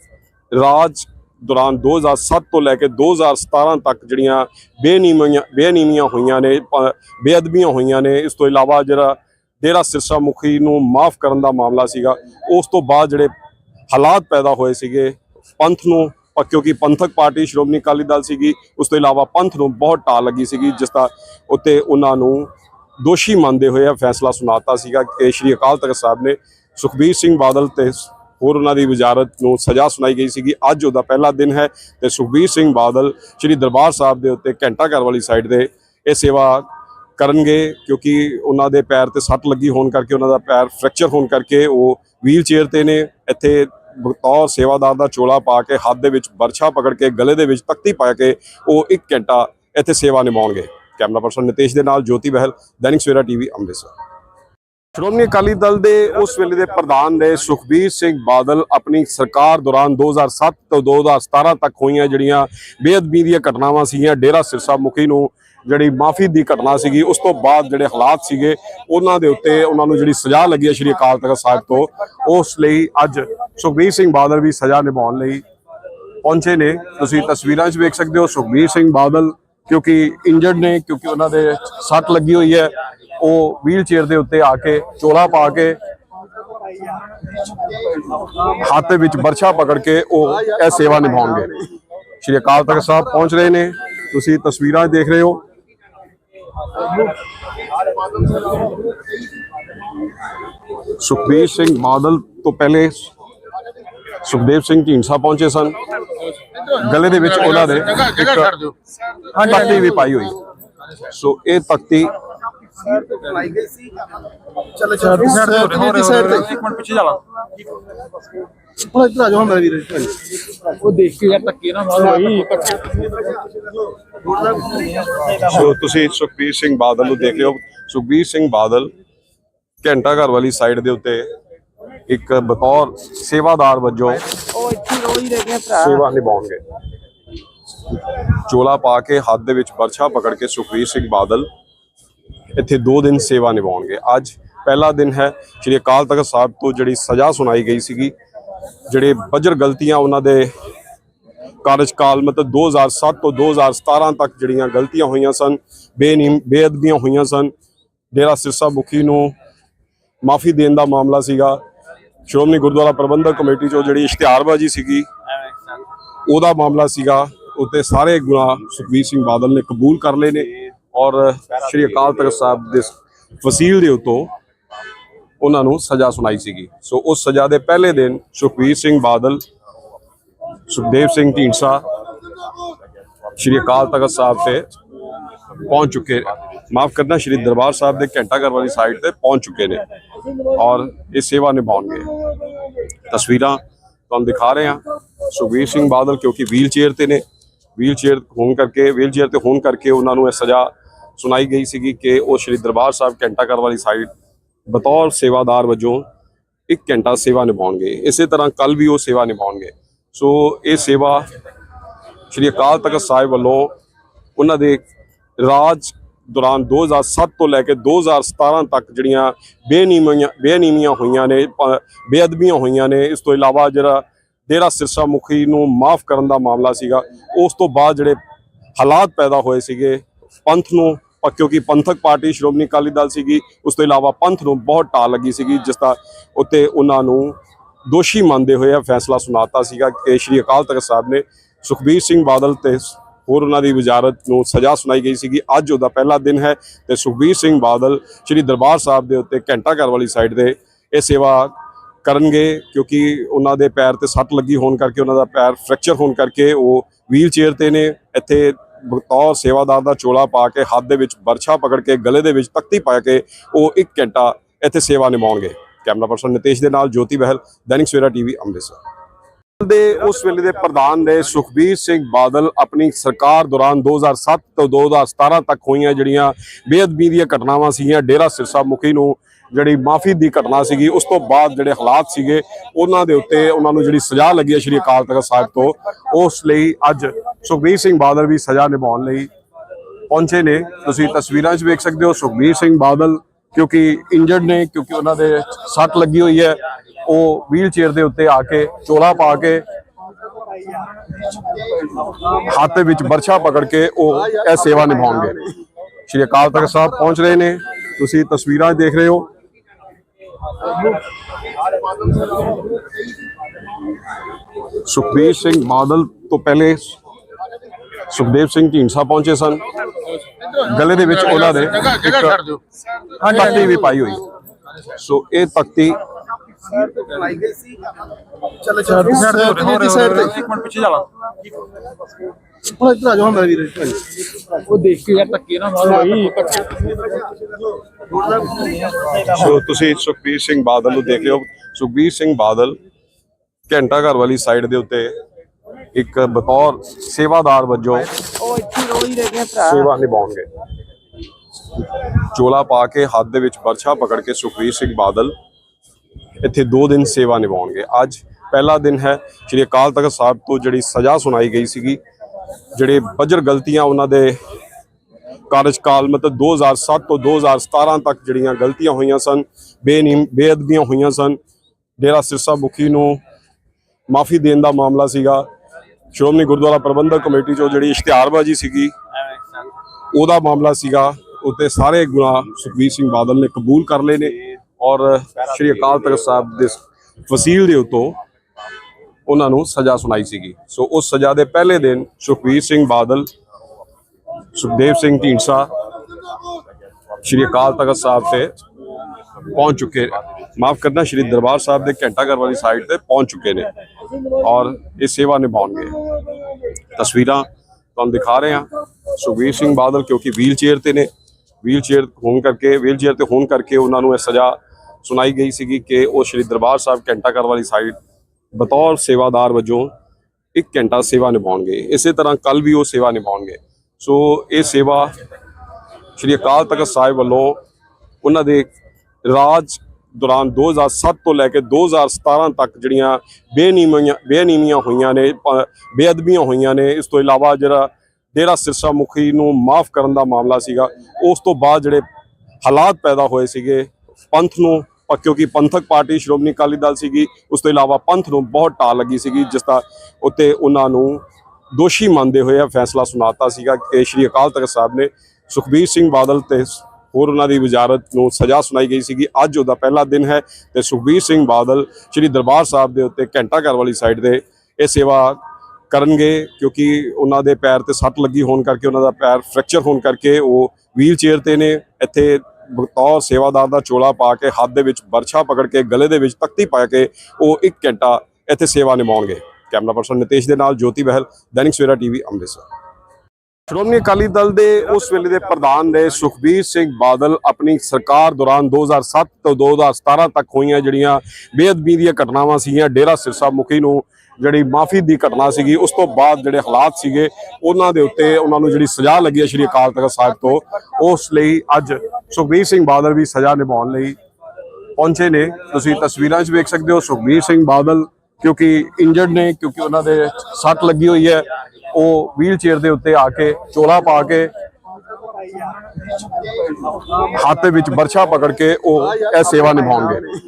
ਰਾਜ ਦੌਰਾਨ 2007 ਤੋਂ ਲੈ ਕੇ 2017 ਤੱਕ ਜਿਹੜੀਆਂ ਬੇਨੀਮੀਆਂ ਬੇਨੀਮੀਆਂ ਹੋਈਆਂ ਨੇ ਪ- ਬੇਅਦਬੀਆਂ ਹੋਈਆਂ ਨੇ, ਇਸ ਤੋਂ ਇਲਾਵਾ ਜਿਹੜਾ ਡੇਰਾ ਸਿਰਸਾ ਮੁਖੀ ਨੂੰ ਮਾਫ ਕਰਨ ਦਾ ਮਾਮਲਾ ਸੀਗਾ, ਉਸ ਤੋਂ ਬਾਅਦ ਜਿਹੜੇ ਹਾਲਾਤ ਪੈਦਾ ਹੋਏ ਸੀਗੇ, ਪੰਥ ਨੂੰ ਕਿਉਂਕਿ ਪੰਥਕ ਪਾਰਟੀ ਸ਼੍ਰੋਮਣੀ ਅਕਾਲੀ ਦਲ ਸੀਗੀ, ਉਸ ਤੋਂ ਇਲਾਵਾ ਪੰਥ ਨੂੰ ਬਹੁਤ ਢਾਲ ਲੱਗੀ ਸੀਗੀ, ਜਿਸ ਦਾ ਉੱਤੇ ਉਹਨਾਂ ਨੂੰ ਦੋਸ਼ੀ ਮੰਨਦੇ ਹੋਏ ਇਹ ਫੈਸਲਾ ਸੁਣਾਤਾ ਸੀਗਾ ਕਿ ਸ਼੍ਰੀ ਅਕਾਲ ਤਖਤ ਸਾਹਿਬ ਨੇ ਸੁਖਬੀਰ ਸਿੰਘ ਬਾਦਲ ਤੇ ਹੋਰ ਉਹਨਾਂ ਦੀ ਵਜ਼ਾਰਤ ਨੂੰ ਸਜ਼ਾ ਸੁਣਾਈ ਗਈ ਸੀਗੀ। ਅੱਜ ਉਹਦਾ ਪਹਿਲਾ ਦਿਨ ਹੈ ਤੇ ਸੁਖਬੀਰ ਸਿੰਘ ਬਾਦਲ ਸ਼੍ਰੀ ਦਰਬਾਰ ਸਾਹਿਬ ਦੇ ਉੱਤੇ ਘੰਟਾ ਘਰ ਵਾਲੀ ਸਾਈਡ ਦੇ ਇਹ ਸੇਵਾ ਕਰਨਗੇ, ਕਿਉਂਕਿ ਉਹਨਾਂ ਦੇ ਪੈਰ ਤੇ ਸੱਟ ਲੱਗੀ ਹੋਣ ਕਰਕੇ, ਉਹਨਾਂ ਦਾ ਪੈਰ ਫ੍ਰੈਕਚਰ ਹੋਣ ਕਰਕੇ ਉਹ ਵੀਲ ਚੇਅਰ ਤੇ ਨੇ, ਇੱਥੇ ਬਤੌਰ ਸੇਵਾਦਾਰ ਦਾ ਚੋਲਾ ਪਾ ਕੇ ਹੱਥ ਦੇ ਵਿੱਚ ਬਰਛਾ ਪਕੜ ਕੇ ਗਲੇ ਦੇ ਵਿੱਚ ਤਖਤੀ ਪਾ ਕੇ ਉਹ 1 ਘੰਟਾ ਇੱਥੇ ਸੇਵਾ ਨਿਭਾਉਣਗੇ। ਕੈਮਰਾ ਪਰਸਨ ਨਿਤੇਸ਼ ਦੇ ਨਾਲ ਜੋਤੀ ਬਹਿਲ, ਦੈਨਿਕ ਸਵੇਰਾ ਟੀਵੀ, ਅੰਮ੍ਰਿਤਸਰ। ਸ਼੍ਰੋਮਣੀ ਅਕਾਲੀ ਦਲ ਦੇ ਉਸ ਵੇਲੇ ਦੇ ਪ੍ਰਧਾਨ ਨੇ ਸੁਖਬੀਰ ਸਿੰਘ ਬਾਦਲ ਆਪਣੀ ਸਰਕਾਰ ਦੌਰਾਨ 2007 ਤੋਂ 2017 ਤੱਕ ਹੋਈਆਂ ਜਿਹੜੀਆਂ ਬੇਅਦਬੀ ਦੀਆਂ ਘਟਨਾਵਾਂ ਸੀਗੀਆਂ, ਡੇਰਾ ਸਿਰਸਾ ਮੁਖੀ ਨੂੰ ਜਿਹੜੀ ਮਾਫੀ ਦੀ ਘਟਨਾ ਸੀਗੀ, ਉਸ ਤੋਂ ਬਾਅਦ ਜਿਹੜੇ ਹਾਲਾਤ ਸੀਗੇ, ਉਹਨਾਂ ਦੇ ਉੱਤੇ ਉਹਨਾਂ ਨੂੰ ਜਿਹੜੀ ਸਜ਼ਾ ਲੱਗੀ ਹੈ ਸ਼੍ਰੀ ਅਕਾਲ ਤਖਤ ਸਾਹਿਬ ਤੋਂ, ਉਸ ਲਈ ਅੱਜ ਸੁਖਬੀਰ ਸਿੰਘ ਬਾਦਲ ਵੀ ਸਜ਼ਾ ਨਿਭਾਉਣ ਲਈ ਪਹੁੰਚੇ ਨੇ। ਤੁਸੀਂ ਤਸਵੀਰਾਂ 'ਚ ਵੇਖ ਸਕਦੇ ਹੋ ਸੁਖਬੀਰ ਸਿੰਘ ਬਾਦਲ, ਕਿਉਂਕਿ ਇੰਜਰਡ ਨੇ, ਕਿਉਂਕਿ ਉਹਨਾਂ ਦੇ ਸੱਟ ਲੱਗੀ ਹੋਈ ਹੈ। ਉਹ ਵੀਲ ਚੇਅਰ ਦੇ ਉੱਤੇ ਆ ਕੇ ਚੋਲਾ ਪਾ ਕੇ ਹੱਥ ਵਿੱਚ ਬਰਛਾ ਪਕੜ ਕੇ ਉਹ ਇਹ ਸੇਵਾ ਨਿਭਾਉਣਗੇ। ਸ਼੍ਰੀ ਅਕਾਲ ਤਖਤ ਸਾਹਿਬ ਪਹੁੰਚ ਰਹੇ ਨੇ। ਤੁਸੀਂ ਤਸਵੀਰਾਂ ਦੇਖ ਰਹੇ ਹੋ ਸੁਖਬੀਰ ਸਿੰਘ ਬਾਦਲ ਤੋਂ ਪਹਿਲੇ ਸੁਖਦੇਵ ਸਿੰਘ ਢੀਂਡਸਾ ਪਹੁੰਚੇ ਸਨ। ਗਲੇ ਦੇ ਵਿੱਚ ਉਹਨਾਂ ਦੇ ਦਿਓ। ਤਖਤੀ ਵੀ ਪਾਈ ਹੋਈ। ਸੋ ਇਹ ਤਖਤੀ ਬਣਾਈ ਗਈ ਸੀ। ਚੱਲ ਚੱਲ। ਸਾਈਡ ਤੇ ਵੀਰ ਜੀ ਸਾਈਡ ਤੇ। ਇੱਕ ਮਿੰਟ ਪਿੱਛੇ ਜਾਲਾ ਹੁਣ ਇੱਧਰ ਆ ਜਾਓ ਮੇਰੇ ਵੀਰ ਹਾਂਜੀ ਉਹ ਦੇਖ ਕੇ ਯਾਰ ਧੱਕੇ ਨਾ ਮਾਰੋ ਬਈ ਸੋ ਤੁਸੀਂ ਸੁਖਬੀਰ ਸਿੰਘ ਬਾਦਲ ਨੂੰ ਦੇਖ ਰਹੇ ਹੋ ਸੁਖਬੀਰ ਸਿੰਘ ਬਾਦਲ ਘੰਟਾ ਘਰ ਵਾਲੀ ਸਾਈਡ ਦੇ ਉੱਤੇ ਇੱਕ ਬਤੌਰ ਸੇਵਾਦਾਰ ਵਜੋਂ ਉਹ ਇੱਥੇ ਰੋਈ ਦੇ ਗਏ ਭਰਾ। ਸੇਵਾ ਨਿਭਾਉਣਗੇ। ਚੋਲਾ ਪਾ ਕੇ ਹੱਥ ਦੇ ਵਿੱਚ ਬਰਛਾ ਪਕੜ ਕੇ ਸੁਖਬੀਰ ਸਿੰਘ ਬਾਦਲ ਇੱਥੇ 2 ਦਿਨ ਸੇਵਾ ਨਿਭਾਉਣਗੇ। ਅੱਜ ਪਹਿਲਾ ਦਿਨ ਹੈ, ਸ਼੍ਰੀ ਅਕਾਲ ਤਖਤ ਸਾਹਿਬ ਤੋਂ ਜਿਹੜੀ ਸਜ਼ਾ ਸੁਣਾਈ ਗਈ ਸੀਗੀ, ਜਿਹੜੇ ਬਜਰ ਗਲਤੀਆਂ ਉਹਨਾਂ ਦੇ ਕਾਰਜਕਾਲ ਮਤਲਬ 2007 ਤੋਂ 2017 ਤੱਕ ਜਿਹੜੀਆਂ ਗਲਤੀਆਂ ਹੋਈਆਂ ਸਨ, ਬੇਨਿਮ, ਬੇਅਦਬੀਆਂ ਹੋਈਆਂ ਸਨ। ਡੇਰਾ ਸਿਰਸਾ ਮੁਖੀ ਨੂੰ ਮਾਫੀ ਦੇਣ ਦਾ ਮਾਮਲਾ ਸੀਗਾ। ਸ਼੍ਰੋਮਣੀ ਗੁਰਦੁਆਰਾ ਪ੍ਰਬੰਧਕ ਕਮੇਟੀ ਚੋਂ ਜਿਹੜੀ ਇਸ਼ਤਿਹਾਰਬਾਜ਼ੀ ਸੀਗੀ, ਉਹਦਾ ਮਾਮਲਾ ਸੀਗਾ। ਉੱਤੇ ਸਾਰੇ ਗੁਨਾਹ ਸੁਖਬੀਰ ਸਿੰਘ ਬਾਦਲ ਨੇ ਕਬੂਲ ਕਰ ਲਏ ਨੇ। ਔਰ ਸ਼੍ਰੀ ਅਕਾਲ ਤਖਤ ਸਾਹਿਬ ਦੇ ਫਸੀਲ ਦੇ ਉਤੋਂ ਉਹਨਾਂ ਨੂੰ ਸਜ਼ਾ ਸੁਣਾਈ ਸੀਗੀ। ਸੋ ਉਸ ਸਜ਼ਾ ਦੇ ਪਹਿਲੇ ਦਿਨ ਸੁਖਬੀਰ ਸਿੰਘ ਬਾਦਲ, ਸੁਖਦੇਵ ਸਿੰਘ ਢੀਂਡਸਾ, ਸ਼੍ਰੀ ਅਕਾਲ ਤਖਤ ਸਾਹਿਬ ਤੇ ਪਹੁੰਚ ਚੁੱਕੇ ਮਾਫ ਕਰਨਾ, ਸ਼੍ਰੀ ਦਰਬਾਰ ਸਾਹਿਬ ਦੇ ਘੰਟਾ ਘਰ ਵਾਲੀ ਸਾਈਡ ਤੇ ਪਹੁੰਚ ਚੁੱਕੇ ਨੇ ਔਰ ਇਹ ਸੇਵਾ ਨਿਭਾਉਣਗੇ। ਤਸਵੀਰਾਂ ਤੁਹਾਨੂੰ ਦਿਖਾ ਰਹੇ ਹਾਂ। ਸੁਖਬੀਰ ਸਿੰਘ ਬਾਦਲ ਕਿਉਂਕਿ ਵੀਲ ਚੇਅਰ ਤੇ ਨੇ। ਵੀਲ ਚੇਅਰ ਹੋਣ ਕਰਕੇ ਵੀਲ ਚੇਅਰ ਤੇ ਹੋਣ ਕਰਕੇ ਉਹਨਾਂ ਨੂੰ ਇਹ ਸਜ਼ਾ ਸੁਣਾਈ ਗਈ ਸੀਗੀ ਕਿ ਉਹ ਸ਼੍ਰੀ ਦਰਬਾਰ ਸਾਹਿਬ ਘੰਟਾ ਘਰ ਵਾਲੀ ਸਾਈਡ ਬਤੌਰ ਸੇਵਾਦਾਰ ਵਜੋਂ ਇੱਕ ਘੰਟਾ ਸੇਵਾ ਨਿਭਾਉਣਗੇ। ਇਸੇ ਤਰ੍ਹਾਂ ਕੱਲ ਵੀ ਉਹ ਸੇਵਾ ਨਿਭਾਉਣਗੇ। ਸੋ ਇਹ ਸੇਵਾ ਸ਼੍ਰੀ ਅਕਾਲ ਤਖਤ ਸਾਹਿਬ ਵੱਲੋਂ ਉਹਨਾਂ ਦੇ ਰਾਜ ਦੌਰਾਨ 2007 ਤੋਂ ਲੈ ਕੇ 2017 ਤੱਕ ਜਿਹੜੀਆਂ ਬੇਨੀਮੀਆਂ ਬੇਨੀਮੀਆਂ ਹੋਈਆਂ ਨੇ ਪ- ਬੇਅਦਬੀਆਂ ਹੋਈਆਂ ਨੇ, ਇਸ ਤੋਂ ਇਲਾਵਾ ਜਿਹੜਾ ਡੇਰਾ ਸਿਰਸਾ ਮੁਖੀ ਨੂੰ ਮਾਫ ਕਰਨ ਦਾ ਮਾਮਲਾ ਸੀਗਾ, ਉਸ ਤੋਂ ਬਾਅਦ ਜਿਹੜੇ ਹਾਲਾਤ ਪੈਦਾ ਹੋਏ ਸੀਗੇ, ਪੰਥ ਨੂੰ ਕਿਉਂਕਿ ਪੰਥਕ ਪਾਰਟੀ ਸ਼੍ਰੋਮਣੀ ਅਕਾਲੀ ਦਲ ਸੀਗੀ, ਉਸ ਤੋਂ ਇਲਾਵਾ ਪੰਥ ਨੂੰ ਬਹੁਤ ਢਾਲ ਲੱਗੀ ਸੀਗੀ, ਜਿਸ ਦਾ ਉੱਤੇ ਉਹਨਾਂ ਨੂੰ ਦੋਸ਼ੀ ਮੰਨਦੇ ਹੋਏ ਇਹ ਫੈਸਲਾ ਸੁਣਾਤਾ ਸੀਗਾ। ਕਿ ਸ਼੍ਰੀ ਅਕਾਲ ਤਖਤ ਸਾਹਿਬ ਨੇ ਸੁਖਬੀਰ ਸਿੰਘ ਬਾਦਲ ਤੇ ਹੋਰ ਉਹਨਾਂ ਦੀ ਵਜ਼ਾਰਤ ਨੂੰ ਸਜ਼ਾ ਸੁਣਾਈ ਗਈ ਸੀਗੀ। ਅੱਜ ਉਹਦਾ ਪਹਿਲਾ ਦਿਨ ਹੈ ਤੇ ਸੁਖਬੀਰ ਸਿੰਘ ਬਾਦਲ ਸ਼੍ਰੀ ਦਰਬਾਰ ਸਾਹਿਬ ਦੇ ਉੱਤੇ ਘੰਟਾ ਘਰ ਵਾਲੀ ਸਾਈਡ ਦੇ ਇਹ ਸੇਵਾ ਕਰਨਗੇ, ਕਿਉਂਕਿ ਉਹਨਾਂ ਦੇ ਪੈਰ ਤੇ ਸੱਟ ਲੱਗੀ ਹੋਣ ਕਰਕੇ, ਉਹਨਾਂ ਦਾ ਪੈਰ ਫ੍ਰੈਕਚਰ ਹੋਣ ਕਰਕੇ ਉਹ ਵੀਲ ਚੇਅਰ ਤੇ ਨੇ। ਇੱਥੇ ਬਤੌਰ ਸੇਵਾਦਾਰ ਦਾ ਚੋਲਾ ਪਾ ਕੇ ਹੱਥ ਦੇ ਵਿੱਚ ਬਰਛਾ ਪਕੜ ਕੇ ਗਲੇ ਦੇ ਵਿੱਚ ਤਖਤੀ ਪਾ ਕੇ ਉਹ 1 ਘੰਟਾ ਇੱਥੇ ਸੇਵਾ ਨਿਭਾਉਣਗੇ। ਕੈਮਰਾ ਪਰਸਨ ਨਿਤੇਸ਼ ਦੇ ਨਾਲ ਜੋਤੀ ਬਹਿਲ, ਦੈਨਿਕ ਸਵੇਰਾ ਟੀਵੀ, ਅੰਮ੍ਰਿਤਸਰ। ਦੇ ਉਸ ਵੇਲੇ ਦੇ ਪ੍ਰਧਾਨ ਨੇ ਸੁਖਬੀਰ ਸਿੰਘ ਬਾਦਲ ਆਪਣੀ ਸਰਕਾਰ ਦੌਰਾਨ 2007 ਤੋਂ 2017 ਤੱਕ ਹੋਈਆਂ ਜਿਹੜੀਆਂ ਬੇਅਦਬੀ ਦੀਆਂ ਘਟਨਾਵਾਂ ਸੀਗੀਆਂ, ਡੇਰਾ ਸਿਰਸਾ ਮੁਖੀ ਨੂੰ ਜਿਹੜੀ ਮਾਫੀ ਦੀ ਘਟਨਾ ਸੀਗੀ, ਉਸ ਤੋਂ ਬਾਅਦ ਜਿਹੜੇ ਹਾਲਾਤ ਸੀਗੇ, ਉਹਨਾਂ ਦੇ ਉੱਤੇ ਉਹਨਾਂ ਨੂੰ ਜਿਹੜੀ ਸਜ਼ਾ ਲੱਗੀ ਹੈ ਸ਼੍ਰੀ ਅਕਾਲ ਤਖਤ ਸਾਹਿਬ ਤੋਂ, ਉਸ ਲਈ ਅੱਜ ਸੁਖਬੀਰ ਸਿੰਘ ਬਾਦਲ ਵੀ ਸਜ਼ਾ ਨਿਭਾਉਣ ਲਈ ਪਹੁੰਚੇ ਨੇ। ਤੁਸੀਂ ਤਸਵੀਰਾਂ 'ਚ ਵੇਖ ਸਕਦੇ ਹੋ ਸੁਖਬੀਰ ਸਿੰਘ ਬਾਦਲ, ਕਿਉਂਕਿ ਇੰਜਰਡ ਨੇ, ਕਿਉਂਕਿ ਉਹਨਾਂ ਦੇ ਸੱਟ ਲੱਗੀ ਹੋਈ ਹੈ। ਉਹ ਵੀਲ ਚੇਅਰ ਦੇ ਉੱਤੇ ਆ ਕੇ ਚੋਲਾ ਪਾ ਕੇ ਹੱਥ ਵਿੱਚ ਬਰਛਾ ਪਕੜ ਕੇ ਉਹ ਇਹ ਸੇਵਾ ਨਿਭਾਉਣਗੇ। ਸ਼੍ਰੀ ਅਕਾਲ ਤਖਤ ਸਾਹਿਬ ਪਹੁੰਚ ਰਹੇ ਨੇ। ਤੁਸੀਂ ਤਸਵੀਰਾਂ ਦੇਖ ਰਹੇ ਹੋ ਸੁਖਬੀਰ ਸਿੰਘ ਬਾਦਲ ਤੋਂ ਪਹਿਲੇ ਸੁਖਦੇਵ ਸਿੰਘ ਢੀਂਡਸਾ ਪਹੁੰਚੇ ਸਨ। ਗਲੇ ਦੇ ਵਿੱਚ ਉਹਨਾਂ ਦੇ ਤਖਤੀ ਵੀ ਪਾਈ ਹੋਈ। ਸੋ ਇਹ ਤਖਤੀ ਬਣਾਈ ਗਈ ਸੀ ਚੱਲ ਚੱਲ ਸਾਈਡ ਤੇ ਇੱਕ ਮਿੰਟ ਪਿੱਛੇ ਜਾਲਾ ਹੁਣ ਇੱਧਰ ਆ ਜਾਓ ਮੇਰੇ ਵੀਰ। ਹਾਂਜੀ ਉਹ ਦੇਖ ਕੇ ਯਾਰ ਧੱਕੇ ਨਾ ਮਾਰੋ ਬਈ ਸੋ ਤੁਸੀਂ ਸੁਖਬੀਰ ਸਿੰਘ ਬਾਦਲ ਨੂੰ ਦੇਖ ਰਹੇ ਹੋ ਸੁਖਬੀਰ ਸਿੰਘ ਬਾਦਲ ਘੰਟਾ ਘਰ ਵਾਲੀ ਸਾਈਡ ਦੇ ਉੱਤੇ ਇੱਕ ਬਤੌਰ ਸੇਵਾਦਾਰ ਵਜੋਂ ਉਹ ਇੱਥੇ ਰੋਈ ਦੇ ਗਏ ਭਰਾ। ਸੇਵਾ ਨਿਭਾਉਣਗੇ। ਚੋਲਾ ਪਾ ਕੇ ਹੱਥ ਦੇ ਵਿੱਚ ਬਰਛਾ ਪਕੜ ਕੇ ਸੁਖਬੀਰ ਸਿੰਘ ਬਾਦਲ ਇੱਥੇ 2 ਦਿਨ ਸੇਵਾ ਨਿਭਾਉਣਗੇ। ਅੱਜ ਪਹਿਲਾ ਦਿਨ ਹੈ ਸ਼੍ਰੀ ਅਕਾਲ ਤਖਤ ਸਾਹਿਬ ਤੋਂ ਜਿਹੜੀ ਸਜ਼ਾ ਸੁਣਾਈ ਗਈ ਸੀਗੀ ਜਿਹੜੇ ਬਜਰ ਗਲਤੀਆਂ ਉਹਨਾਂ ਦੇ ਕਾਰਜਕਾਲ ਮਤਲਬ 2007 ਤੋਂ 2017 ਤੱਕ ਜਿਹੜੀਆਂ ਗਲਤੀਆਂ ਹੋਈਆਂ ਸਨ ਬੇਨਿਯਮ ਬੇਅਦਬੀਆਂ ਹੋਈਆਂ ਸਨ। ਡੇਰਾ ਸਿਰਸਾ ਮੁਖੀ ਨੂੰ ਮਾਫੀ ਦੇਣ ਦਾ ਮਾਮਲਾ ਸੀਗਾ। ਸ਼੍ਰੋਮਣੀ ਗੁਰਦੁਆਰਾ ਪ੍ਰਬੰਧਕ ਕਮੇਟੀ ਚੋਂ ਜਿਹੜੀ ਇਸ਼ਤਿਹਾਰਬਾਜ਼ੀ ਸੀਗੀ, ਉਹਦਾ ਮਾਮਲਾ ਸੀਗਾ। ਉੱਤੇ ਸਾਰੇ ਗੁਨਾਹ ਸੁਖਬੀਰ ਸਿੰਘ ਬਾਦਲ ਨੇ ਕਬੂਲ ਕਰ ਲਏ ਨੇ ਔਰ ਸ਼੍ਰੀ ਅਕਾਲ ਤਖਤ ਸਾਹਿਬ ਦੇ ਫਸੀਲ ਦੇ ਉਤੋਂ ਉਹਨਾਂ ਨੂੰ ਸਜ਼ਾ ਸੁਣਾਈ ਸੀਗੀ। ਸੋ ਉਸ ਸਜ਼ਾ ਦੇ ਪਹਿਲੇ ਦਿਨ ਸੁਖਬੀਰ ਸਿੰਘ ਬਾਦਲ, ਸੁਖਦੇਵ ਸਿੰਘ ਢੀਂਡਸਾ, ਸ਼੍ਰੀ ਅਕਾਲ ਤਖਤ ਸਾਹਿਬ ਤੇ ਪਹੁੰਚ ਚੁੱਕੇ ਮਾਫ ਕਰਨਾ, ਸ਼੍ਰੀ ਦਰਬਾਰ ਸਾਹਿਬ ਦੇ ਘੰਟਾ ਘਰ ਵਾਲੀ ਸਾਈਡ ਤੇ ਪਹੁੰਚ ਚੁੱਕੇ ਨੇ ਔਰ ਇਹ ਸੇਵਾ ਨਿਭਾਉਣਗੇ। ਤਸਵੀਰਾਂ ਤੁਹਾਨੂੰ ਦਿਖਾ ਰਹੇ ਹਾਂ। ਸੁਖਬੀਰ ਸਿੰਘ ਬਾਦਲ ਕਿਉਂਕਿ ਵੀਲ ਚੇਅਰ ਤੇ ਨੇ ਵੀਲ ਚੇਅਰ ਹੋਣ ਕਰਕੇ ਵੀਲ ਚੇਅਰ ਤੇ ਹੋਣ ਕਰਕੇ ਉਹਨਾਂ ਨੂੰ ਇਹ ਸਜ਼ਾ ਸੁਣਾਈ ਗਈ ਸੀਗੀ ਕਿ ਉਹ ਸ਼੍ਰੀ ਦਰਬਾਰ ਸਾਹਿਬ ਘੰਟਾ ਘਰ ਵਾਲੀ ਸਾਈਡ ਬਤੌਰ ਸੇਵਾਦਾਰ ਵਜੋਂ ਇੱਕ ਘੰਟਾ ਸੇਵਾ ਨਿਭਾਉਣਗੇ। ਇਸੇ ਤਰ੍ਹਾਂ ਕੱਲ ਵੀ ਉਹ ਸੇਵਾ ਨਿਭਾਉਣਗੇ। ਸੋ ਇਹ ਸੇਵਾ ਸ਼੍ਰੀ ਅਕਾਲ ਤਖਤ ਸਾਹਿਬ ਵੱਲੋਂ ਉਹਨਾਂ ਦੇ ਰਾਜ ਦੌਰਾਨ 2007 ਤੋਂ ਲੈ ਕੇ 2017 ਤੱਕ ਜਿਹੜੀਆਂ ਬੇਨੀਮੀਆਂ ਬੇਨੀਮੀਆਂ ਹੋਈਆਂ ਨੇ, ਪ- ਬੇਅਦਬੀਆਂ ਹੋਈਆਂ ਨੇ, ਇਸ ਤੋਂ ਇਲਾਵਾ ਜਿਹੜਾ ਡੇਰਾ ਸਿਰਸਾ ਮੁਖੀ ਨੂੰ ਮਾਫ ਕਰਨ ਦਾ ਮਾਮਲਾ ਸੀਗਾ, ਉਸ ਤੋਂ ਬਾਅਦ ਜਿਹੜੇ ਹਾਲਾਤ ਪੈਦਾ ਹੋਏ ਸੀਗੇ, ਪੰਥ ਨੂੰ ਕਿਉਂਕਿ ਪੰਥਕ ਪਾਰਟੀ ਸ਼੍ਰੋਮਣੀ ਅਕਾਲੀ ਦਲ ਸੀਗੀ, ਉਸ ਤੋਂ ਇਲਾਵਾ ਪੰਥ ਨੂੰ ਬਹੁਤ ਢਾਲ ਲੱਗੀ ਸੀਗੀ, ਜਿਸ ਦਾ ਉੱਤੇ ਉਹਨਾਂ ਨੂੰ ਦੋਸ਼ੀ ਮੰਨਦੇ ਹੋਏ ਇਹ ਫੈਸਲਾ ਸੁਣਾਤਾ ਸੀਗਾ ਕਿ ਸ਼੍ਰੀ ਅਕਾਲ ਤਖਤ ਸਾਹਿਬ ਨੇ ਸੁਖਬੀਰ ਸਿੰਘ ਬਾਦਲ ਤੇ ਹੋਰ ਉਹਨਾਂ ਦੀ ਵਜ਼ਾਰਤ ਨੂੰ ਸਜ਼ਾ ਸੁਣਾਈ ਗਈ ਸੀਗੀ। ਅੱਜ ਉਹਦਾ ਪਹਿਲਾ ਦਿਨ ਹੈ ਤੇ ਸੁਖਬੀਰ ਸਿੰਘ ਬਾਦਲ ਸ਼੍ਰੀ ਦਰਬਾਰ ਸਾਹਿਬ ਦੇ ਉੱਤੇ ਘੰਟਾ ਘਰ ਵਾਲੀ ਸਾਈਡ ਦੇ ਇਹ ਸੇਵਾ ਕਰਨਗੇ, ਕਿਉਂਕਿ ਉਹਨਾਂ ਦੇ ਪੈਰ ਤੇ ਸੱਟ ਲੱਗੀ ਹੋਣ ਕਰਕੇ, ਉਹਨਾਂ ਦਾ ਪੈਰ ਫ੍ਰੈਕਚਰ ਹੋਣ ਕਰਕੇ ਉਹ ਵੀਲ ਚੇਅਰ ਤੇ ਨੇ, ਇੱਥੇ ਬਤੌਰ ਸੇਵਾਦਾਰ ਦਾ ਚੋਲਾ ਪਾ ਕੇ ਹੱਥ ਦੇ ਵਿੱਚ ਬਰਛਾ ਪਕੜ ਕੇ ਗਲੇ ਦੇ ਵਿੱਚ ਤਖਤੀ ਪਾ ਕੇ ਉਹ 1 ਘੰਟਾ ਇੱਥੇ ਸੇਵਾ ਨਿਭਾਉਣਗੇ। ਕੈਮਰਾ ਪਰਸਨ ਨਿਤੇਸ਼ ਦੇ ਨਾਲ ਜੋਤੀ ਬਹਿਲ, ਦੈਨਿਕ ਸਵੇਰਾ ਟੀਵੀ, ਅੰਮ੍ਰਿਤਸਰ। ਸ਼੍ਰੋਮਣੀ ਅਕਾਲੀ ਦਲ ਦੇ ਉਸ ਵੇਲੇ ਦੇ ਪ੍ਰਧਾਨ ਨੇ ਸੁਖਬੀਰ ਸਿੰਘ ਬਾਦਲ ਆਪਣੀ ਸਰਕਾਰ ਦੌਰਾਨ 2007 ਤੋਂ 2017 ਤੱਕ ਹੋਈਆਂ ਜਿਹੜੀਆਂ ਬੇਅਦਬੀ ਦੀਆਂ ਘਟਨਾਵਾਂ ਸੀਗੀਆਂ, ਡੇਰਾ ਸਿਰਸਾ ਮੁਖੀ ਨੂੰ ਜਿਹੜੀ ਮਾਫੀ ਦੀ ਘਟਨਾ ਸੀਗੀ, ਉਸ ਤੋਂ ਬਾਅਦ ਜਿਹੜੇ ਹਾਲਾਤ ਸੀਗੇ, ਉਹਨਾਂ ਦੇ ਉੱਤੇ ਉਹਨਾਂ ਨੂੰ ਜਿਹੜੀ ਸਜ਼ਾ ਲੱਗੀ ਹੈ ਸ਼੍ਰੀ ਅਕਾਲ ਤਖਤ ਸਾਹਿਬ ਤੋਂ, ਉਸ ਲਈ ਅੱਜ ਸੁਖਬੀਰ ਸਿੰਘ ਬਾਦਲ ਵੀ ਸਜ਼ਾ ਨਿਭਾਉਣ ਲਈ ਪਹੁੰਚੇ ਨੇ। ਤੁਸੀਂ ਤਸਵੀਰਾਂ 'ਚ ਵੇਖ ਸਕਦੇ ਹੋ ਸੁਖਬੀਰ ਸਿੰਘ ਬਾਦਲ, ਕਿਉਂਕਿ ਇੰਜਰਡ ਨੇ, ਕਿਉਂਕਿ ਉਹਨਾਂ ਦੇ ਸੱਟ ਲੱਗੀ ਹੋਈ ਹੈ। ਉਹ ਵੀਲ ਚੇਅਰ ਦੇ ਉੱਤੇ ਆ ਕੇ ਚੋਲਾ ਪਾ ਕੇ ਹੱਥ ਵਿੱਚ ਬਰਛਾ ਪਕੜ ਕੇ ਉਹ ਇਹ ਸੇਵਾ ਨਿਭਾਉਣਗੇ।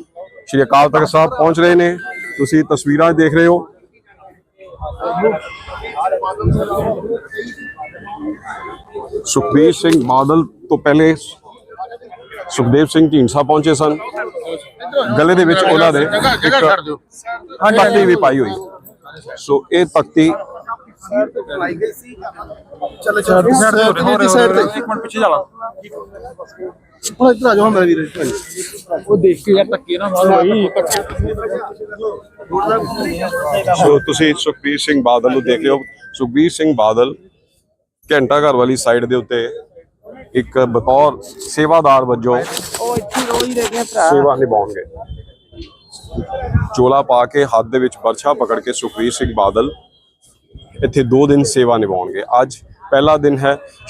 ਸ਼੍ਰੀ ਅਕਾਲ ਤਖਤ ਸਾਹਿਬ ਪਹੁੰਚ ਰਹੇ ਨੇ। ਤੁਸੀਂ ਤਸਵੀਰਾਂ ਦੇਖ ਰਹੇ ਹੋ। ਸੁਖਬੀਰ ਸਿੰਘ ਬਾਦਲ ਤੋਂ ਪਹਿਲੇ ਸੁਖਦੇਵ ਸਿੰਘ ਢੀਂਡਸਾ ਪਹੁੰਚੇ ਸਨ। ਗਲੇ ਦੇ ਵਿੱਚ ਉਹਨਾਂ ਦੇ ਇੱਕ ਤਖਤੀ ਵੀ ਪਾਈ ਹੋਈ। ਸੋ ਇਹ ਸੀ ਚਲੋ ਚਲੋ ਸਾਈਡ ਤੇ ਦੀ ਸਾਈਡ ਤੇ ਇੱਕ ਮਿੰਟ ਪਿੱਛੇ ਜਾ ਲਾ। ਹੁਣ ਇੱਧਰ ਆ ਜਾਓ ਮੇਰੇ ਵੀਰ। ਉਹ ਦੇਖ ਕੇ ਯਾਰ ਧੱਕੇ ਨਾ ਮਾਰੋ। ਭਾਈ ਸੋ ਤੁਸੀਂ ਸੁਖਬੀਰ ਸਿੰਘ ਬਾਦਲ ਨੂੰ ਦੇਖ ਰਹੇ ਹੋ ਸੁਖਬੀਰ ਸਿੰਘ ਬਾਦਲ ਘੰਟਾ ਘਰ ਵਾਲੀ ਸਾਈਡ ਦੇ ਉੱਤੇ ਇੱਕ ਬਤੌਰ ਸੇਵਾਦਾਰ ਵਜੋਂ ਉਹ ਇੱਥੇ ਰੋਈ ਰਹਿ ਗਿਆ ਭਰਾ। ਸੇਵਾ ਨਿਭਾਉਣਗੇ। ਚੋਲਾ ਪਾ ਕੇ ਹੱਥ ਦੇ ਵਿੱਚ ਬਰਛਾ ਪਕੜ ਕੇ ਸੁਖਬੀਰ ਸਿੰਘ ਬਾਦਲ ਇੱਥੇ 2 ਦਿਨ ਸੇਵਾ ਨਿਭਾਉਣਗੇ। ਅੱਜ ਪਹਿਲਾ ਦਿਨ ਹੈ